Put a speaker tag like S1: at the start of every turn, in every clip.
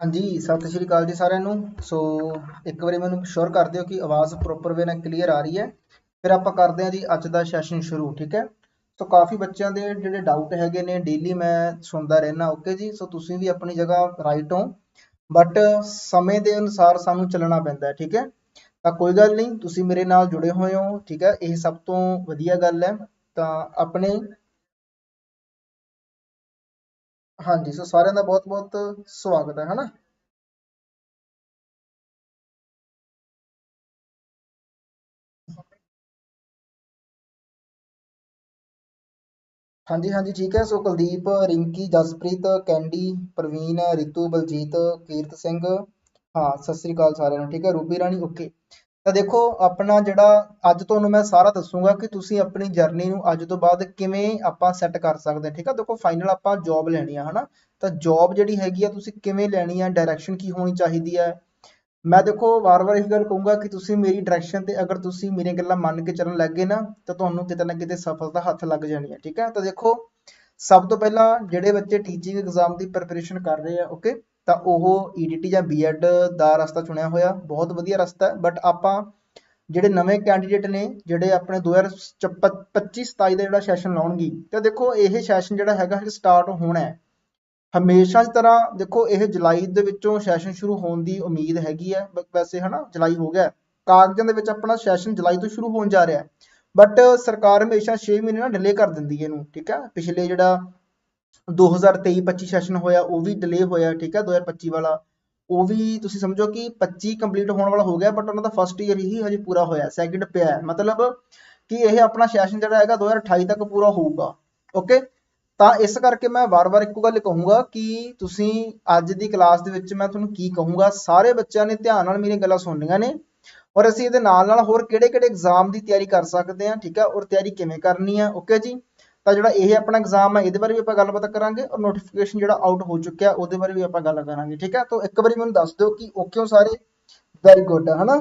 S1: ਹਾਂਜੀ, ਸਤਿ ਸ਼੍ਰੀ ਅਕਾਲ ਜੀ ਸਾਰਿਆਂ ਨੂੰ। ਸੋ, ਇੱਕ ਵਾਰੀ ਮੈਨੂੰ ਸ਼ੋਰ ਕਰ ਦਿਓ ਕਿ ਆਵਾਜ਼ ਪ੍ਰੋਪਰ ਵੇ ਨਾਲ ਕਲੀਅਰ ਆ ਰਹੀ ਹੈ। ਫਿਰ ਆਪਾਂ ਕਰਦੇ ਹਾਂ ਜੀ ਅੱਜ ਦਾ ਸੈਸ਼ਨ ਸ਼ੁਰੂ, ਠੀਕ ਹੈ? ਸੋ, ਕਾਫੀ ਬੱਚਿਆਂ ਦੇ ਜਿਹੜੇ ਡਾਊਟ ਹੈਗੇ ਨੇ ਡੇਲੀ ਮੈਂ ਸੁਣਦਾ ਰਹਿਣਾ ਓਕੇ ਜੀ? ਸੋ, ਤੁਸੀਂ ਵੀ ਆਪਣੀ ਜਗ੍ਹਾ ਰਾਈਟ ਹੋ। ਬਟ ਸਮੇਂ ਦੇ ਅਨੁਸਾਰ ਸਾਨੂੰ ਚੱਲਣਾ ਪੈਂਦਾ ਹੈ ਠੀਕ ਹੈ? ਤਾਂ ਕੋਈ ਗੱਲ ਨਹੀਂ, ਤੁਸੀਂ ਮੇਰੇ ਨਾਲ ਜੁੜੇ ਹੋਏ ਹੋ, ਠੀਕ ਹੈ? ਇਹ ਸਭ ਤੋਂ ਵਧੀਆ ਗੱਲ ਹੈ। ਤਾਂ ਆਪਣੇ ਹਾਂਜੀ, ਸੋ ਸਾਰਿਆਂ ਦਾ ਬਹੁਤ ਬਹੁਤ ਸਵਾਗਤ ਹੈ, ਹਨਾ? ਹਾਂਜੀ ਹਾਂਜੀ, ਠੀਕ ਹੈ। ਸੋ ਕੁਲਦੀਪ, ਰਿੰਕੀ, ਜਸਪ੍ਰੀਤ, ਕੈਂਡੀ, ਪ੍ਰਵੀਨ, ਰਿਤੂ, ਬਲਜੀਤ, ਕੀਰਤ ਸਿੰਘ, ਹਾਂ, ਸਤਿ ਸ੍ਰੀ ਅਕਾਲ ਸਾਰਿਆਂ ਨੂੰ, ਠੀਕ ਹੈ? ਰੂਬੀ ਰਾਣੀ ਓਕੇ ਤਾਂ ਦੇਖੋ, ਆਪਣਾ ਜਿਹੜਾ ਅੱਜ ਤੁਹਾਨੂੰ ਮੈਂ ਸਾਰਾ ਦੱਸੂਗਾ ਕਿ ਤੁਸੀਂ ਆਪਣੀ ਜਰਨੀ ਨੂੰ ਅੱਜ ਤੋਂ ਬਾਅਦ ਕਿਵੇਂ ਆਪਾਂ ਸੈੱਟ ਕਰ ਸਕਦੇ ਹਾਂ, ਠੀਕ ਆ? ਦੇਖੋ ਫਾਈਨਲ ਆਪਾਂ ਜੌਬ ਲੈਣੀ ਆ, ਹਨਾ? ਤਾਂ ਜੌਬ ਜਿਹੜੀ ਹੈਗੀ ਆ, ਤੁਸੀਂ ਕਿਵੇਂ ਲੈਣੀ ਆ ਡਾਇਰੈਕਸ਼ਨ ਕੀ ਹੋਣੀ ਚਾਹੀਦੀ ਹੈ ਮੈਂ ਦੇਖੋ, ਵਾਰ-ਵਾਰ ਇਹੀ ਗੱਲ ਕਹੂੰਗਾ ਕਿ ਤੁਸੀਂ ਮੇਰੀ ਡਾਇਰੈਕਸ਼ਨ ਤੇ ਅਗਰ ਤੁਸੀਂ ਮੇਰੀਆਂ ਗੱਲਾਂ ਮੰਨ ਕੇ ਚੱਲਣ ਲੱਗੇ ਨਾ, ਤਾਂ ਤੁਹਾਨੂੰ ਕਿਤੇ ਨਾ ਕਿਤੇ ਸਫਲਤਾ ਹੱਥ ਲੱਗ ਜਾਣੀ ਹੈ ਠੀਕ ਹੈ ਤਾਂ ਦੇਖੋ, ਸਭ ਤੋਂ ਪਹਿਲਾਂ ਜਿਹੜੇ ਬੱਚੇ ਟੀਚਿੰਗ ਐਗਜ਼ਾਮ ਦੀ ਪ੍ਰੈਪਰੇਸ਼ਨ ਕਰ ਰਹੇ ਆ ਓਕੇ ਤਾਂ ਉਹ ਈਡੀਟੀ ਜਾਂ ਬੀਐਡ ਦਾ ਰਸਤਾ ਚੁਣਿਆ ਹੋਇਆ। ਬਹੁਤ ਵਧੀਆ ਰਸਤਾ ਹੈ ਬਟ ਆਪਾਂ ਜਿਹੜੇ ਨਵੇਂ ਕੈਂਡੀਡੇਟ ਨੇ, ਜਿਹੜੇ ਆਪਣੇ 2025 27 ਦਾ ਜਿਹੜਾ ਸੈਸ਼ਨ ਲਾਉਣਗੇ, ਤਾਂ ਦੇਖੋ ਇਹ ਸੈਸ਼ਨ ਜਿਹੜਾ ਹੈਗਾ ਸਟਾਰਟ ਹੋਣਾ ਹੈ। ਹਮੇਸ਼ਾ ਦੀ ਤਰ੍ਹਾਂ ਦੇਖੋ ਇਹ ਜੁਲਾਈ ਦੇ ਵਿੱਚੋਂ ਸੈਸ਼ਨ ਸ਼ੁਰੂ ਹੋਣ ਦੀ ਉਮੀਦ ਹੈਗੀ ਹੈ ਬ- ਵੈਸੇ ਹਨਾ, ਜੁਲਾਈ ਹੋ ਗਿਆ। ਕਾਗਜ਼ਾਂ ਦੇ ਵਿੱਚ ਆਪਣਾ ਸੈਸ਼ਨ ਜੁਲਾਈ ਤੋਂ ਸ਼ੁਰੂ ਹੋਣ ਜਾ ਰਿਹਾ ਹੈ ਬਟ ਸਰਕਾਰ ਹਮੇਸ਼ਾ 6 ਮਹੀਨੇ ਨਾਲ ਡਿਲੇ ਕਰ ਦਿੰਦੀ ਹੈ ਇਹਨੂੰ, ਠੀਕ ਹੈ? ਪਿਛਲੇ ਜਿਹੜਾ 2023-25 ਸੈਸ਼ਨ ਹੋਇਆ, ਉਹ ਵੀ ਡਿਲੇ ਹੋਇਆ, ਠੀਕ ਹੈ 2025 ਵਾਲਾ। ਉਹ ਵੀ ਤੁਸੀਂ ਸਮਝੋ ਕਿ 25 ਕੰਪਲੀਟ ਹੋਣ ਵਾਲਾ ਹੋ ਗਿਆ ਬਟ ਉਹਨਾਂ ਦਾ ਫਸਟ ਈਅਰ ਹੀ ਹਜੇ ਪੂਰਾ ਹੋਇਆ ਸੈਕਿੰਡ ਪਿਆ ਮਤਲਬ ਕਿ ਇਹ ਆਪਣਾ ਸੈਸ਼ਨ ਜਿਹੜਾ ਹੈਗਾ 2028 ਤੱਕ ਪੂਰਾ ਹੋਊਗਾ ਓਕੇ ਤਾਂ ਇਸ ਕਰਕੇ ਮੈਂ ਵਾਰ-ਵਾਰ ਇੱਕੋ ਗੱਲ ਕਹੂੰਗਾ ਕਿ ਤੁਸੀਂ ਅੱਜ ਦੀ ਕਲਾਸ ਦੇ ਵਿੱਚ ਮੈਂ ਤੁਹਾਨੂੰ ਕੀ ਕਹੂੰਗਾ, ਸਾਰੇ ਬੱਚਿਆਂ ਨੇ ਧਿਆਨ ਨਾਲ ਮੇਰੀਆਂ ਗੱਲਾਂ ਸੁਣਨੀਆਂ ਨੇ, ਔਰ ਅਸੀਂ ਇਹਦੇ ਨਾਲ ਨਾਲ ਹੋਰ ਕਿਹੜੇ-ਕਿਹੜੇ ਐਗਜ਼ਾਮ ਦੀ ਤਿਆਰੀ ਕਰ ਸਕਦੇ ਹਾਂ, ਠੀਕ ਹੈ ਔਰ ਤਿਆਰੀ ਕਿਵੇਂ ਕਰਨੀ ਹੈ ਓਕੇ ਜੀ? ਤਾਂ ਜਿਹੜਾ ਇਹ ਆਪਣਾ ਐਗਜ਼ਾਮ ਹੈ, ਇਹਦੇ ਬਾਰੇ ਵੀ ਆਪਾਂ ਗੱਲਬਾਤ ਕਰਾਂਗੇ ਔਰ ਨੋਟੀਫਿਕੇਸ਼ਨ ਜਿਹੜਾ ਆਊਟ ਹੋ ਚੁੱਕਿਆ, ਉਹਦੇ ਬਾਰੇ ਵੀ ਆਪਾਂ ਗੱਲ ਕਰਾਂਗੇ, ਠੀਕ ਹੈ? ਤਾਂ ਇੱਕ ਵਾਰੀ ਮੈਨੂੰ ਦੱਸ ਦਿਓ ਕਿ ਓਕੇ ਹੋ ਸਾਰੇ ਵੈਰੀ ਗੁੱਡ ਹੈ ਹਨਾ?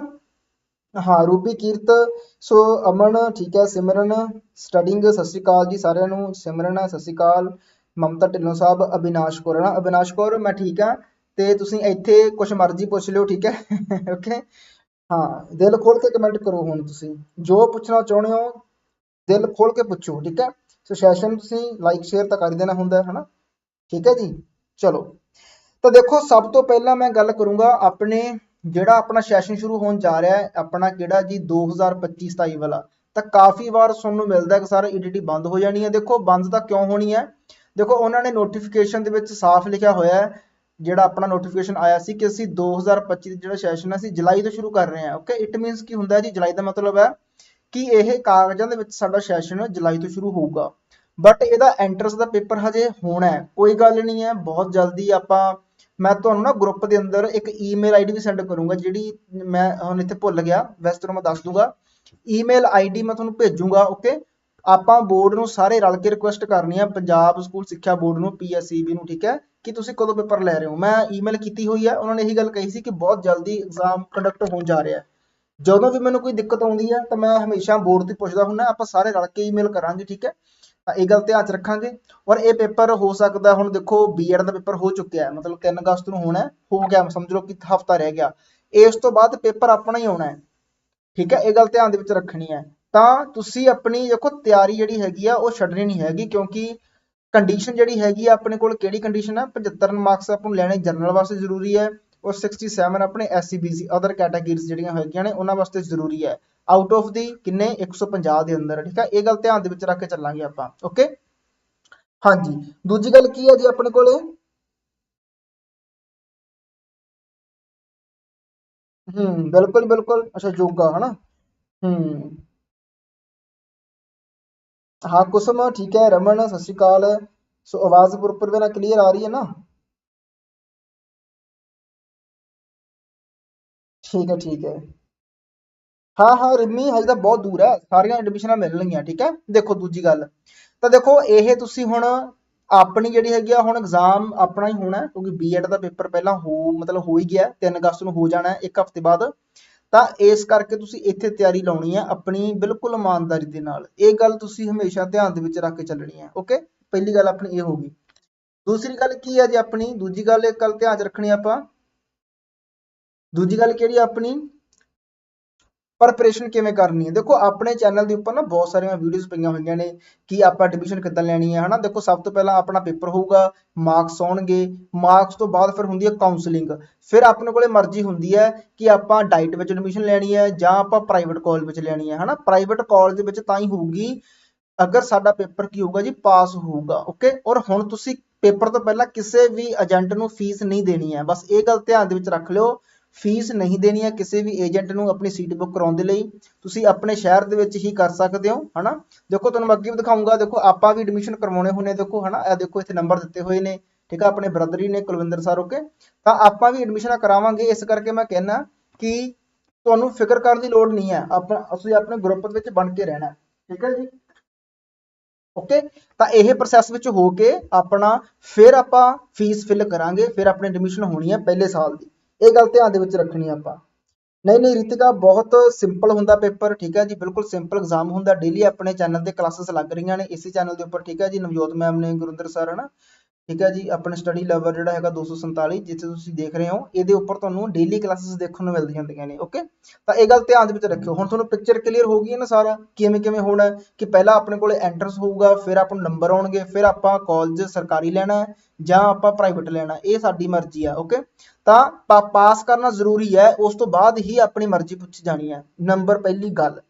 S1: ਹਾਂ ਰੂਬੀ ਕੀਰਤ, ਸੋ ਅਮਨ, ਠੀਕ ਹੈ, ਸਿਮਰਨ ਸਟੱਡਿੰਗ ਸਤਿ ਸ਼੍ਰੀ ਅਕਾਲ ਜੀ ਸਾਰਿਆਂ ਨੂੰ, ਸਿਮਰਨ, ਸਤਿ ਸ਼੍ਰੀ ਅਕਾਲ, ਮਮਤਾ ਢਿੱਲੋਂ ਸਾਹਿਬ, ਅਬਿਨਾਸ਼ ਕੌਰ ਨਾ ਅਬਿਨਾਸ਼ ਕੌਰ, ਮੈਂ ਠੀਕ ਆ ਤੇ ਤੁਸੀਂ ਇੱਥੇ ਕੁਝ ਮਰਜ਼ੀ ਪੁੱਛ ਲਿਓ, ਠੀਕ ਹੈ? ਓਕੇ ਹਾਂ, ਦਿਲ ਖੋਲ ਕੇ ਕਮੈਂਟ ਕਰੋ ਹੁਣ ਤੁਸੀਂ, ਜੋ ਪੁੱਛਣਾ ਚਾਹੁੰਦੇ ਹੋ, ਦਿਲ ਖੋਲ ਕੇ ਪੁੱਛੋ, ਠੀਕ ਹੈ? ਸੋ ਸੈਸ਼ਨ ਤੁਸੀਂ ਲਾਈਕ ਸ਼ੇਅਰ ਤਾਂ ਕਰ ਦੇਣਾ ਹੁੰਦਾ ਹੈ ਹਨਾ? ਠੀਕ ਹੈ ਜੀ? ਚਲੋ। ਤਾਂ ਦੇਖੋ, ਸਭ ਤੋਂ ਪਹਿਲਾਂ ਮੈਂ ਗੱਲ ਕਰੂੰਗਾ ਆਪਣੇ ਜਿਹੜਾ ਆਪਣਾ ਸੈਸ਼ਨ ਸ਼ੁਰੂ ਹੋਣ ਜਾ ਰਿਹਾ ਹੈ, ਆਪਣਾ ਕਿਹੜਾ ਜੀ 2025-27 ਵਾਲਾ। ਤਾਂ ਕਾਫੀ ਵਾਰ ਸੁਣਨ ਨੂੰ ਮਿਲਦਾ ਕਿ ਸਰ ਈਡੀਟੀ ਬੰਦ ਹੋ ਜਾਣੀ ਹੈ। ਦੇਖੋ, ਬੰਦ ਤਾਂ ਕਿਉਂ ਹੋਣੀ ਹੈ? ਦੇਖੋ, ਉਹਨਾਂ ਨੇ ਨੋਟੀਫਿਕੇਸ਼ਨ ਦੇ ਵਿੱਚ ਸਾਫ਼ ਲਿਖਿਆ ਹੋਇਆ ਹੈ, ਜਿਹੜਾ ਆਪਣਾ ਨੋਟੀਫਿਕੇਸ਼ਨ ਆਇਆ ਸੀ ਕਿ ਅਸੀਂ 2025 ਦਾ ਜਿਹੜਾ ਸੈਸ਼ਨ ਹੈ, ਅਸੀਂ ਜੁਲਾਈ ਤੋਂ ਸ਼ੁਰੂ ਕਰ ਰਹੇ ਹਾਂ। ਓਕੇ ਇਟ ਮੀਨਸ ਕੀ ਹੁੰਦਾ ਜੀ? ਜੁਲਾਈ ਦਾ ਮਤਲਬ ਹੈ ਕਿ ਇਹ ਕਾਗਜ਼ਾਂ ਦੇ ਵਿੱਚ ਸਾਡਾ ਸੈਸ਼ਨ ਜੁਲਾਈ ਤੋਂ ਸ਼ੁਰੂ ਹੋਊਗਾ। ਬਟ ਇਹਦਾ ਐਂਟਰਸ ਦਾ ਪੇਪਰ ਹਜੇ ਹੋਣਾ ਹੈ। ਕੋਈ ਗੱਲ ਨਹੀਂ ਹੈ, ਬਹੁਤ ਜਲਦੀ ਆਪਾਂ, ਮੈਂ ਤੁਹਾਨੂੰ ਨਾ ਗਰੁੱਪ ਦੇ ਅੰਦਰ ਇੱਕ ਈਮੇਲ ਆਈਡੀ ਵੀ ਸੈਂਡ ਕਰੂੰਗਾ, ਜਿਹੜੀ ਮੈਂ ਹੁਣ ਇੱਥੇ ਭੁੱਲ ਗਿਆ, ਵੈਸੇ ਤੁਹਾਨੂੰ ਮੈਂ ਦੱਸ ਦੂੰਗਾ। ਈਮੇਲ ਆਈਡੀ ਮੈਂ ਤੁਹਾਨੂੰ ਭੇਜੂੰਗਾ ਓਕੇ ਆਪਾਂ ਬੋਰਡ ਨੂੰ ਸਾਰੇ ਰਲ ਕੇ ਰਿਕੁਐਸਟ ਕਰਨੀ ਆ ਪੰਜਾਬ ਸਕੂਲ ਸਿੱਖਿਆ ਬੋਰਡ ਨੂੰ ਪੀਐਸਸੀਬੀ ਨੂੰ, ਠੀਕ ਹੈ? ਕਿ ਤੁਸੀਂ ਕਦੋਂ ਪੇਪਰ ਲੈ ਰਹੇ ਹੋ? ਮੈਂ ਈਮੇਲ ਕੀਤੀ ਹੋਈ ਹੈ, ਉਹਨਾਂ ਨੇ ਇਹੀ ਗੱਲ ਕਹੀ ਸੀ ਕਿ ਬਹੁਤ ਜਲਦੀ ਐਗਜ਼ਾਮ ਕੰਡਕਟ ਹੋਣ ਜਾ ਰਿਹਾ ਹੈ। ਜਦੋਂ ਵੀ ਮੈਨੂੰ ਕੋਈ ਦਿੱਕਤ ਆਉਂਦੀ ਹੈ ਤਾਂ ਮੈਂ ਹਮੇਸ਼ਾ ਬੋਰਡ ਤੇ ਪੁੱਛਦਾ ਹੁੰਦਾ, ਆਪਾਂ ਸਾਰੇ ਰਲ ਕੇ ਈਮੇਲ ਕਰਾਂਗੇ, ਠੀਕ ਹੈ? ਤਾਂ ਇਹ ਗੱਲ ਧਿਆਨ ਚ ਰੱਖਾਂਗੇ। ਔਰ ਇਹ ਪੇਪਰ ਹੋ ਸਕਦਾ, ਹੁਣ ਦੇਖੋ ਬੀਐਡ ਦਾ ਪੇਪਰ ਹੋ ਚੁੱਕਿਆ ਹੈ, ਮਤਲਬ 3 ਅਗਸਤ ਨੂੰ ਹੋਣਾ ਹੋ ਗਿਆ, ਸਮਝ ਲਓ ਕਿ ਹਫਤਾ ਰਹਿ ਗਿਆ। ਇਸ ਤੋਂ ਬਾਅਦ ਪੇਪਰ ਆਪਣਾ ਹੀ ਆਉਣਾ ਹੈ, ਠੀਕ ਹੈ? ਇਹ ਗੱਲ ਧਿਆਨ ਦੇ ਵਿੱਚ ਰੱਖਣੀ ਹੈ। ਤਾਂ ਤੁਸੀਂ ਆਪਣੀ, ਦੇਖੋ, ਤਿਆਰੀ ਜਿਹੜੀ ਹੈਗੀ ਆ, ਉਹ ਛੱਡਣੀ ਨਹੀਂ ਹੈਗੀ, ਕਿਉਂਕਿ ਕੰਡੀਸ਼ਨ ਜਿਹੜੀ ਹੈਗੀ ਆ, ਆਪਣੇ ਕੋਲ ਕਿਹੜੀ ਕੰਡੀਸ਼ਨ ਹੈ 75 ਮਾਰਕਸ ਆਪਾਂ ਨੂੰ ਲੈਣੇ ਜਨਰਲ ਵਾਸਤੇ ਜ਼ਰੂਰੀ ਹੈ। ਔਰ 67 ਆਪਣੇ ਐਸਸੀ ਬੀਸੀ ਅਦਰ ਕੈਟਾਗਰੀਜ਼ ਜਿਹੜੀਆਂ ਹੈਗੀਆਂ ਨੇ, ਉਹਨਾਂ ਵਾਸਤੇ ਜ਼ਰੂਰੀ ਹੈ। ਆਊਟ ਆਫ ਦੀ ਕਿੰਨੇ? 150 ਦੇ ਅੰਦਰ, ਠੀਕ ਹੈ? ਇਹ ਗੱਲ ਧਿਆਨ ਦੇ ਵਿੱਚ ਰੱਖ ਕੇ ਚੱਲਾਂਗੇ ਆਪਾਂ ਓਕੇ ਹਾਂਜੀ, ਦੂਜੀ ਗੱਲ ਕੀ ਹੈ ਜੀ ਆਪਣੇ ਕੋਲੇ? ਹੂੰ, ਬਿਲਕੁਲ ਬਿਲਕੁਲ। ਅੱਛਾ ਯੋਗਾ ਹਨਾ? ਹੂੰ। ਹਾਂ, ਕੁਸਮ, ਠੀਕ ਹੈ, ਰਮਨ, ਸਤਿ ਸ਼੍ਰੀ ਅਕਾਲ। ਸੋ, ਆਵਾਜ਼ ਪ੍ਰੋਪਰ ਵੇ ਨਾਲ ਕਲੀਅਰ ਆ ਰਹੀ ਹੈ ਨਾ? ਠੀਕ ਹੈ ਠੀਕ ਹੈ। ਹਾਂ ਹਾਂ ਰਿਮੀ ਹਜੇ ਤਾਂ ਬਹੁਤ ਦੂਰ ਹੈ। ਸਾਰੀਆਂ ਐਡਮਿਸ਼ਨਾਂ ਮਿਲਣਗੀਆਂ ਠੀਕ ਹੈ। ਦੇਖੋ ਦੂਜੀ ਗੱਲ। ਤਾਂ ਦੇਖੋ ਇਹ ਤੁਸੀਂ ਹੁਣ ਆਪਣੀ ਜਿਹੜੀ ਹੈਗੀ ਆ ਹੁਣ ਐਗਜ਼ਾਮ ਆਪਣਾ ਹੀ ਹੋਣਾ ਹੈ, ਕਿਉਂਕਿ ਬੀਐਡ ਦਾ ਪੇਪਰ ਪਹਿਲਾਂ ਹੋ ਮਤਲਬ ਹੋ ਹੀ ਗਿਆ 3 ਅਗਸਤ ਨੂੰ ਹੋ ਜਾਣਾ ਇੱਕ ਹਫ਼ਤੇ ਬਾਅਦ। ਤਾਂ ਇਸ ਕਰਕੇ ਤੁਸੀਂ ਇੱਥੇ ਤਿਆਰੀ ਲਾਉਣੀ ਹੈ ਆਪਣੀ ਬਿਲਕੁਲ ਇਮਾਨਦਾਰੀ ਦੇ ਨਾਲ। ਇਹ ਗੱਲ ਤੁਸੀਂ ਹਮੇਸ਼ਾ ਧਿਆਨ ਦੇ ਵਿੱਚ ਰੱਖ ਕੇ ਚੱਲਣੀ ਹੈ ਓਕੇ? ਪਹਿਲੀ ਗੱਲ ਆਪਣੀ ਇਹ ਹੋਗੀ ਦੂਸਰੀ ਗੱਲ ਕੀ ਹੈ ਜੀ ਆਪਣੀ? ਦੂਜੀ ਗੱਲ ਇੱਕ ਗੱਲ ਧਿਆਨ 'ਚ ਰੱਖਣੀ ਆਪਾਂ। ਦੂਜੀ ਗੱਲ ਕਿਹੜੀ ਆਪਣੀ? ਪ੍ਰੈਪਰੇਸ਼ਨ ਕਿਵੇਂ ਕਰਨੀ ਹੈ ਦੇਖੋ, ਆਪਣੇ ਚੈਨਲ ਦੇ ਉੱਪਰ ਨਾ ਬਹੁਤ ਸਾਰੀਆਂ ਵੀਡੀਓਜ਼ ਪਈਆਂ ਹੋਈਆਂ ਨੇ ਕਿ ਆਪਾਂ ਐਡਮਿਸ਼ਨ ਕਿੱਦਾਂ ਲੈਣੀ ਹੈ ਹਨਾ? ਦੇਖੋ, ਸਭ ਤੋਂ ਪਹਿਲਾਂ ਆਪਣਾ ਪੇਪਰ ਹੋਊਗਾ ਮਾਰਕਸ ਆਉਣਗੇ ਮਾਰਕਸ ਤੋਂ ਬਾਅਦ ਫਿਰ ਹੁੰਦੀ ਹੈ ਕਾਉਂਸਲਿੰਗ ਫਿਰ ਆਪਣੇ ਕੋਲੇ ਮਰਜ਼ੀ ਹੁੰਦੀ ਹੈ ਕਿ ਆਪਾਂ ਡਾਈਟ ਵਿੱਚ ਐਡਮਿਸ਼ਨ ਲੈਣੀ ਹੈ ਜਾਂ ਆਪਾਂ ਪ੍ਰਾਈਵੇਟ ਕਾਲਜ ਵਿੱਚ ਲੈਣੀ ਹੈ ਹਨਾ? ਪ੍ਰਾਈਵੇਟ ਕਾਲਜ ਦੇ ਵਿੱਚ ਤਾਂ ਹੀ ਹੋਊਗੀ, ਅਗਰ ਸਾਡਾ ਪੇਪਰ ਕੀ ਹੋਊਗਾ ਜੀ ਪਾਸ ਹੋਊਗਾ ਓਕੇ ਔਰ ਹੁਣ ਤੁਸੀਂ ਪੇਪਰ ਤੋਂ ਪਹਿਲਾਂ ਕਿਸੇ ਵੀ ਏਜੰਟ ਨੂੰ ਫੀਸ ਨਹੀਂ ਦੇਣੀ ਹੈ ਬਸ ਇਹ ਗੱਲ ਧਿਆਨ ਦੇ ਵਿੱਚ ਰੱਖ ਲਿਓ ਫੀਸ ਨਹੀਂ ਦੇਣੀ ਹੈ ਕਿਸੇ ਵੀ ਏਜੰਟ ਨੂੰ ਆਪਣੀ ਸੀਟ ਬੁੱਕ ਕਰਾਉਣ ਦੇ ਲਈ, ਤੁਸੀਂ ਆਪਣੇ ਸ਼ਹਿਰ ਦੇ ਵਿੱਚ ਹੀ ਕਰ ਸਕਦੇ ਹੋ, ਹਨਾ? ਦੇਖੋ, ਤੁਹਾਨੂੰ ਮੈਂ ਅੱਗੇ ਵੀ ਦਿਖਾਊਂਗਾ, ਦੇਖੋ, ਆਪਾਂ ਵੀ ਐਡਮਿਸ਼ਨ ਕਰਵਾਉਣੇ ਹੁੰਨੇ ਦੇਖੋ, ਹਨਾ? ਇਹ ਦੇਖੋ, ਇੱਥੇ ਨੰਬਰ ਦਿੱਤੇ ਹੋਏ ਨੇ, ਠੀਕ ਆ? ਆਪਣੇ ਬ੍ਰਦਰ ਹੀ ਨੇ, ਕੁਲਵਿੰਦਰ ਸਰ ਓਕੇ? ਤਾਂ ਆਪਾਂ ਵੀ ਐਡਮਿਸ਼ਨਾਂ ਕਰਾਵਾਂਗੇ, ਇਸ ਕਰਕੇ ਮੈਂ ਕਹਿਣਾ ਕਿ ਤੁਹਾਨੂੰ ਫਿਕਰ ਕਰਨ ਦੀ ਲੋੜ ਨਹੀਂ ਹੈ ਆਪਾਂ ਅਸੀਂ ਆਪਣੇ ਗਰੁੱਪ ਦੇ ਵਿੱਚ ਬਣ ਕੇ ਰਹਿਣਾ, ਠੀਕ ਹੈ ਜੀ? ਓਕੇ? ਤਾਂ ਇਹ ਪ੍ਰੋਸੈਸ ਵਿੱਚ ਹੋ ਕੇ ਆਪਣਾ ਫਿਰ ਆਪਾਂ ਫੀਸ ਫਿਲ ਕਰਾਂਗੇ, ਫਿਰ ਆਪਣੀ ਐਡਮਿਸ਼ਨ ਹੋਣੀ ਹੈ ਪਹਿਲੇ ਸਾਲ ਦੀ। ਇਹ ਗੱਲ ਧਿਆਨ ਦੇ ਵਿੱਚ ਰੱਖਣੀ ਹੈ ਆਪਾਂ। ਨਹੀਂ ਨਹੀਂ ਰਿਤਿਕਾ, ਬਹੁਤ ਸਿੰਪਲ ਹੁੰਦਾ ਪੇਪਰ, ਠੀਕ ਹੈ ਜੀ? ਬਿਲਕੁਲ ਸਿੰਪਲ ਐਗਜ਼ਾਮ ਹੁੰਦਾ। ਡੇਲੀ ਆਪਣੇ ਚੈਨਲ ਤੇ ਕਲਾਸਿਸ ਲੱਗ ਰਹੀਆਂ ਨੇ। ਇਸੇ ਚੈਨਲ ਦੇ ਉੱਪਰ, ਠੀਕ ਹੈ ਜੀ? ਨਵਜੋਤ ਮੈਮ ਨੇ, ਗੁਰਿੰਦਰ ਸਰ ਹਨਾ? ਠੀਕ ਹੈ ਜੀ, ਆਪਣੇ ਸਟੱਡੀ ਲਵਰ ਜਿਹੜਾ ਹੈਗਾ 247 ਜਿੱਥੇ ਤੁਸੀਂ ਦੇਖ ਰਹੇ ਹੋ, ਇਹਦੇ ਉੱਪਰ ਤੁਹਾਨੂੰ ਡੇਲੀ ਕਲਾਸਿਸ ਦੇਖਣ ਨੂੰ ਮਿਲਦੀਆਂ ਹੁੰਦੀਆਂ ਨੇ ਓਕੇ ਤਾਂ ਇਹ ਗੱਲ ਧਿਆਨ ਦੇ ਵਿੱਚ ਰੱਖਿਓ। ਹੁਣ ਤੁਹਾਨੂੰ ਪਿਕਚਰ ਕਲੀਅਰ ਹੋ ਗਈ ਹੈ ਨਾ ਸਾਰਾ, ਕਿਵੇਂ ਕਿਵੇਂ ਹੋਣਾ ਕਿ ਪਹਿਲਾਂ ਆਪਣੇ ਕੋਲੇ ਐਂਟਰਸ ਹੋਊਗਾ, ਫਿਰ ਆਪਾਂ ਨੂੰ ਨੰਬਰ ਆਉਣਗੇ, ਫਿਰ ਆਪਾਂ ਕਾਲਜ ਸਰਕਾਰੀ ਲੈਣਾ ਹੈ, ਜਾਂ ਆਪਾਂ ਪ੍ਰਾਈਵੇਟ ਲੈਣਾ ਇਹ ਸਾਡੀ ਮਰਜ਼ੀ ਹੈ ਓਕੇ ਤਾਂ ਪਾ- ਪਾਸ ਕਰਨਾ ਜ਼ਰੂਰੀ ਹੈ, ਉਸ ਤੋਂ ਬਾਅਦ ਹੀ ਆਪਣੀ ਮਰਜ਼ੀ ਪੁੱਛੀ ਜਾਣੀ ਹੈ ਨੰਬਰ ਪਹਿਲੀ ਗੱਲ।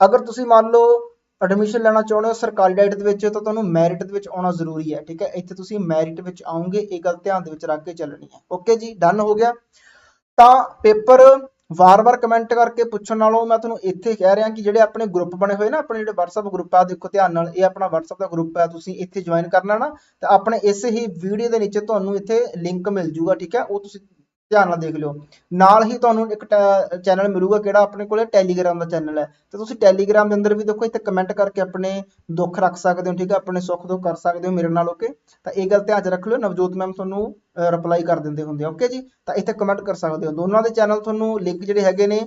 S1: ਅਗਰ ਤੁਸੀਂ ਮੰਨ ਲਓ ਐਡਮਿਸ਼ਨ ਲੈਣਾ ਚਾਹੁੰਦੇ ਹੋ ਸਰਕਾਰੀ ਡਾਈਟ ਦੇ ਵਿੱਚ, ਤਾਂ ਤੁਹਾਨੂੰ ਮੈਰਿਟ ਦੇ ਵਿੱਚ ਆਉਣਾ ਜ਼ਰੂਰੀ ਹੈ, ਠੀਕ ਹੈ? ਇੱਥੇ ਤੁਸੀਂ ਮੈਰਿਟ ਵਿੱਚ ਆਉਂਗੇ ਇਹ ਗੱਲ ਧਿਆਨ ਦੇ ਵਿੱਚ ਰੱਖ ਕੇ ਚੱਲਣੀ ਹੈ ਓਕੇ ਜੀ? ਡਨ ਹੋ ਗਿਆ। ਤਾਂ ਪੇਪਰ ਵਾਰ-ਵਾਰ ਕਮੈਂਟ ਕਰਕੇ ਪੁੱਛਣ ਨਾਲੋਂ ਮੈਂ ਤੁਹਾਨੂੰ ਇੱਥੇ ਕਹਿ ਰਿਹਾ ਕਿ ਜਿਹੜੇ ਆਪਣੇ ਗਰੁੱਪ ਬਣੇ ਹੋਏ ਨਾ, ਆਪਣੇ ਜਿਹੜੇ WhatsApp ਗਰੁੱਪ ਆ ਦੇਖੋ ਧਿਆਨ ਨਾਲ, ਇਹ ਆਪਣਾ WhatsApp ਦਾ ਗਰੁੱਪ ਹੈ ਤੁਸੀਂ ਇੱਥੇ ਜੁਆਇਨ ਕਰਨਾ ਨਾ, ਤਾਂ ਆਪਣੇ ਇਸ ਹੀ ਵੀਡੀਓ ਦੇ ਨੀਚੇ ਤੁਹਾਨੂੰ ਇੱਥੇ ਲਿੰਕ ਮਿਲ ਜੂਗਾ, ਠੀਕ ਹੈ? ਉਹ ਤੁਸੀਂ ਧਿਆਨ ਨਾਲ ਦੇਖ ਲਿਓ। ਨਾਲ ਹੀ ਤੁਹਾਨੂੰ ਇੱਕ ਚੈਨਲ ਮਿਲੂਗਾ ਕਿਹੜਾ ਆਪਣੇ ਕੋਲੇ? ਟੈਲੀਗ੍ਰਾਮ ਦਾ ਚੈਨਲ ਹੈ। ਤੇ ਤੁਸੀਂ ਟੈਲੀਗ੍ਰਾਮ ਦੇ ਅੰਦਰ ਵੀ ਦੇਖੋ, ਇੱਥੇ ਕਮੈਂਟ ਕਰਕੇ ਆਪਣੇ ਦੁੱਖ ਰੱਖ ਸਕਦੇ ਹੋ, ਠੀਕ ਹੈ? ਆਪਣੇ ਸੁੱਖ ਦੁੱਖ ਕਰ ਸਕਦੇ ਹੋ ਮੇਰੇ ਨਾਲ ਓਕੇ ਤਾਂ ਇਹ ਗੱਲ ਧਿਆਨ 'ਚ ਰੱਖ ਲਿਓ। ਨਵਜੋਤ ਮੈਮ ਤੁਹਾਨੂੰ ਰਿਪਲਾਈ ਕਰ ਦਿੰਦੇ ਹੁੰਦੇ ਆ ਓਕੇ ਜੀ? ਤਾਂ ਇੱਥੇ ਕਮੈਂਟ ਕਰ ਸਕਦੇ ਹੋ। ਦੋਨਾਂ ਦੇ ਚੈਨਲ ਤੁਹਾਨੂੰ ਲਿੰਕ ਜਿਹੜੇ ਹੈਗੇ ਨੇ,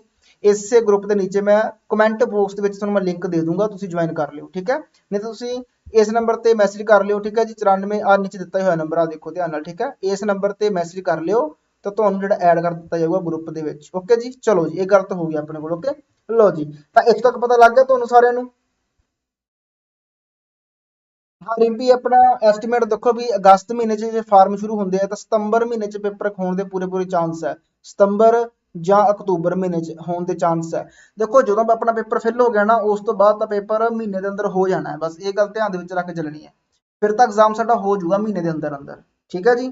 S1: ਇਸੇ ਗਰੁੱਪ ਦੇ ਨੀਚੇ ਮੈਂ ਕਮੈਂਟ ਬਾਕਸ ਦੇ ਵਿੱਚ ਤੁਹਾਨੂੰ ਮੈਂ ਲਿੰਕ ਦੇ ਦੂੰਗਾ, ਤੁਸੀਂ ਜੁਆਇਨ ਕਰ ਲਿਓ, ਠੀਕ ਹੈ? ਨਹੀਂ ਤਾਂ ਤੁਸੀਂ ਇਸ ਨੰਬਰ ਤੇ ਮੈਸੇਜ ਕਰ ਲਿਓ, ਠੀਕ ਹੈ ਜੀ? 94 ਆ ਨੀਚੇ ਦਿੱਤਾ ਹੋਇਆ ਨੰਬਰ ਆ ਦੇਖੋ ਧਿਆਨ ਨਾਲ, ਠੀਕ ਹੈ? ਇਸ ਨੰਬਰ ਤੇ ਮੈਸੇਜ ਕਰ ਲਿਓ। ਤਾਂ ਤੁਹਾਨੂੰ ਜਿਹੜਾ ਐਡ ਕਰ ਦਿੱਤਾ ਜਾਊਗਾ ਗਰੁੱਪ ਦੇ ਵਿੱਚ। ਓਕੇ ਜੀ? ਚਲੋ ਜੀ, ਇਹ ਗਲਤ ਹੋ ਗਈ ਆਪਣੇ ਕੋਲ ਓਕੇ ਲਓ ਜੀ, ਤਾਂ ਇੱਥੇ ਤੱਕ ਪਤਾ ਲੱਗ ਗਿਆ ਤੁਹਾਨੂੰ ਸਾਰਿਆਂ ਨੂੰ? ਹਾਂ, ਰਿੰਪੀ, ਆਪਣਾ ਐਸਟੀਮੇਟ ਦੇਖੋ ਵੀ ਅਗਸਤ ਮਹੀਨੇ 'ਚ ਜੇ ਫਾਰਮ ਸ਼ੁਰੂ ਹੁੰਦੇ ਆ ਤਾਂ ਸਤੰਬਰ ਮਹੀਨੇ 'ਚ ਪੇਪਰ ਹੋਣ ਦੇ ਪੂਰੇ ਪੂਰੇ ਚਾਂਸ ਹੈ ਸਤੰਬਰ ਜਾਂ ਅਕਤੂਬਰ ਮਹੀਨੇ 'ਚ ਹੋਣ ਦੇ ਚਾਂਸ ਹੈ ਦੇਖੋ, ਜਦੋਂ ਆਪਣਾ ਪੇਪਰ ਫਿਲ ਹੋ ਗਿਆ ਨਾ, ਉਸ ਤੋਂ ਬਾਅਦ ਤਾਂ ਪੇਪਰ ਮਹੀਨੇ ਦੇ ਅੰਦਰ ਹੋ ਜਾਣਾ ਹੈ। ਬਸ ਇਹ ਗੱਲ ਧਿਆਨ ਦੇ ਵਿੱਚ ਰੱਖ ਚੱਲਣੀ ਹੈ। ਫਿਰ ਤਾਂ ਐਗਜ਼ਾਮ ਸਾਡਾ ਹੋ ਜਾਊਗਾ ਮਹੀਨੇ ਦੇ ਅੰਦਰ ਅੰਦਰ ਠੀਕ ਹੈ ਜੀ?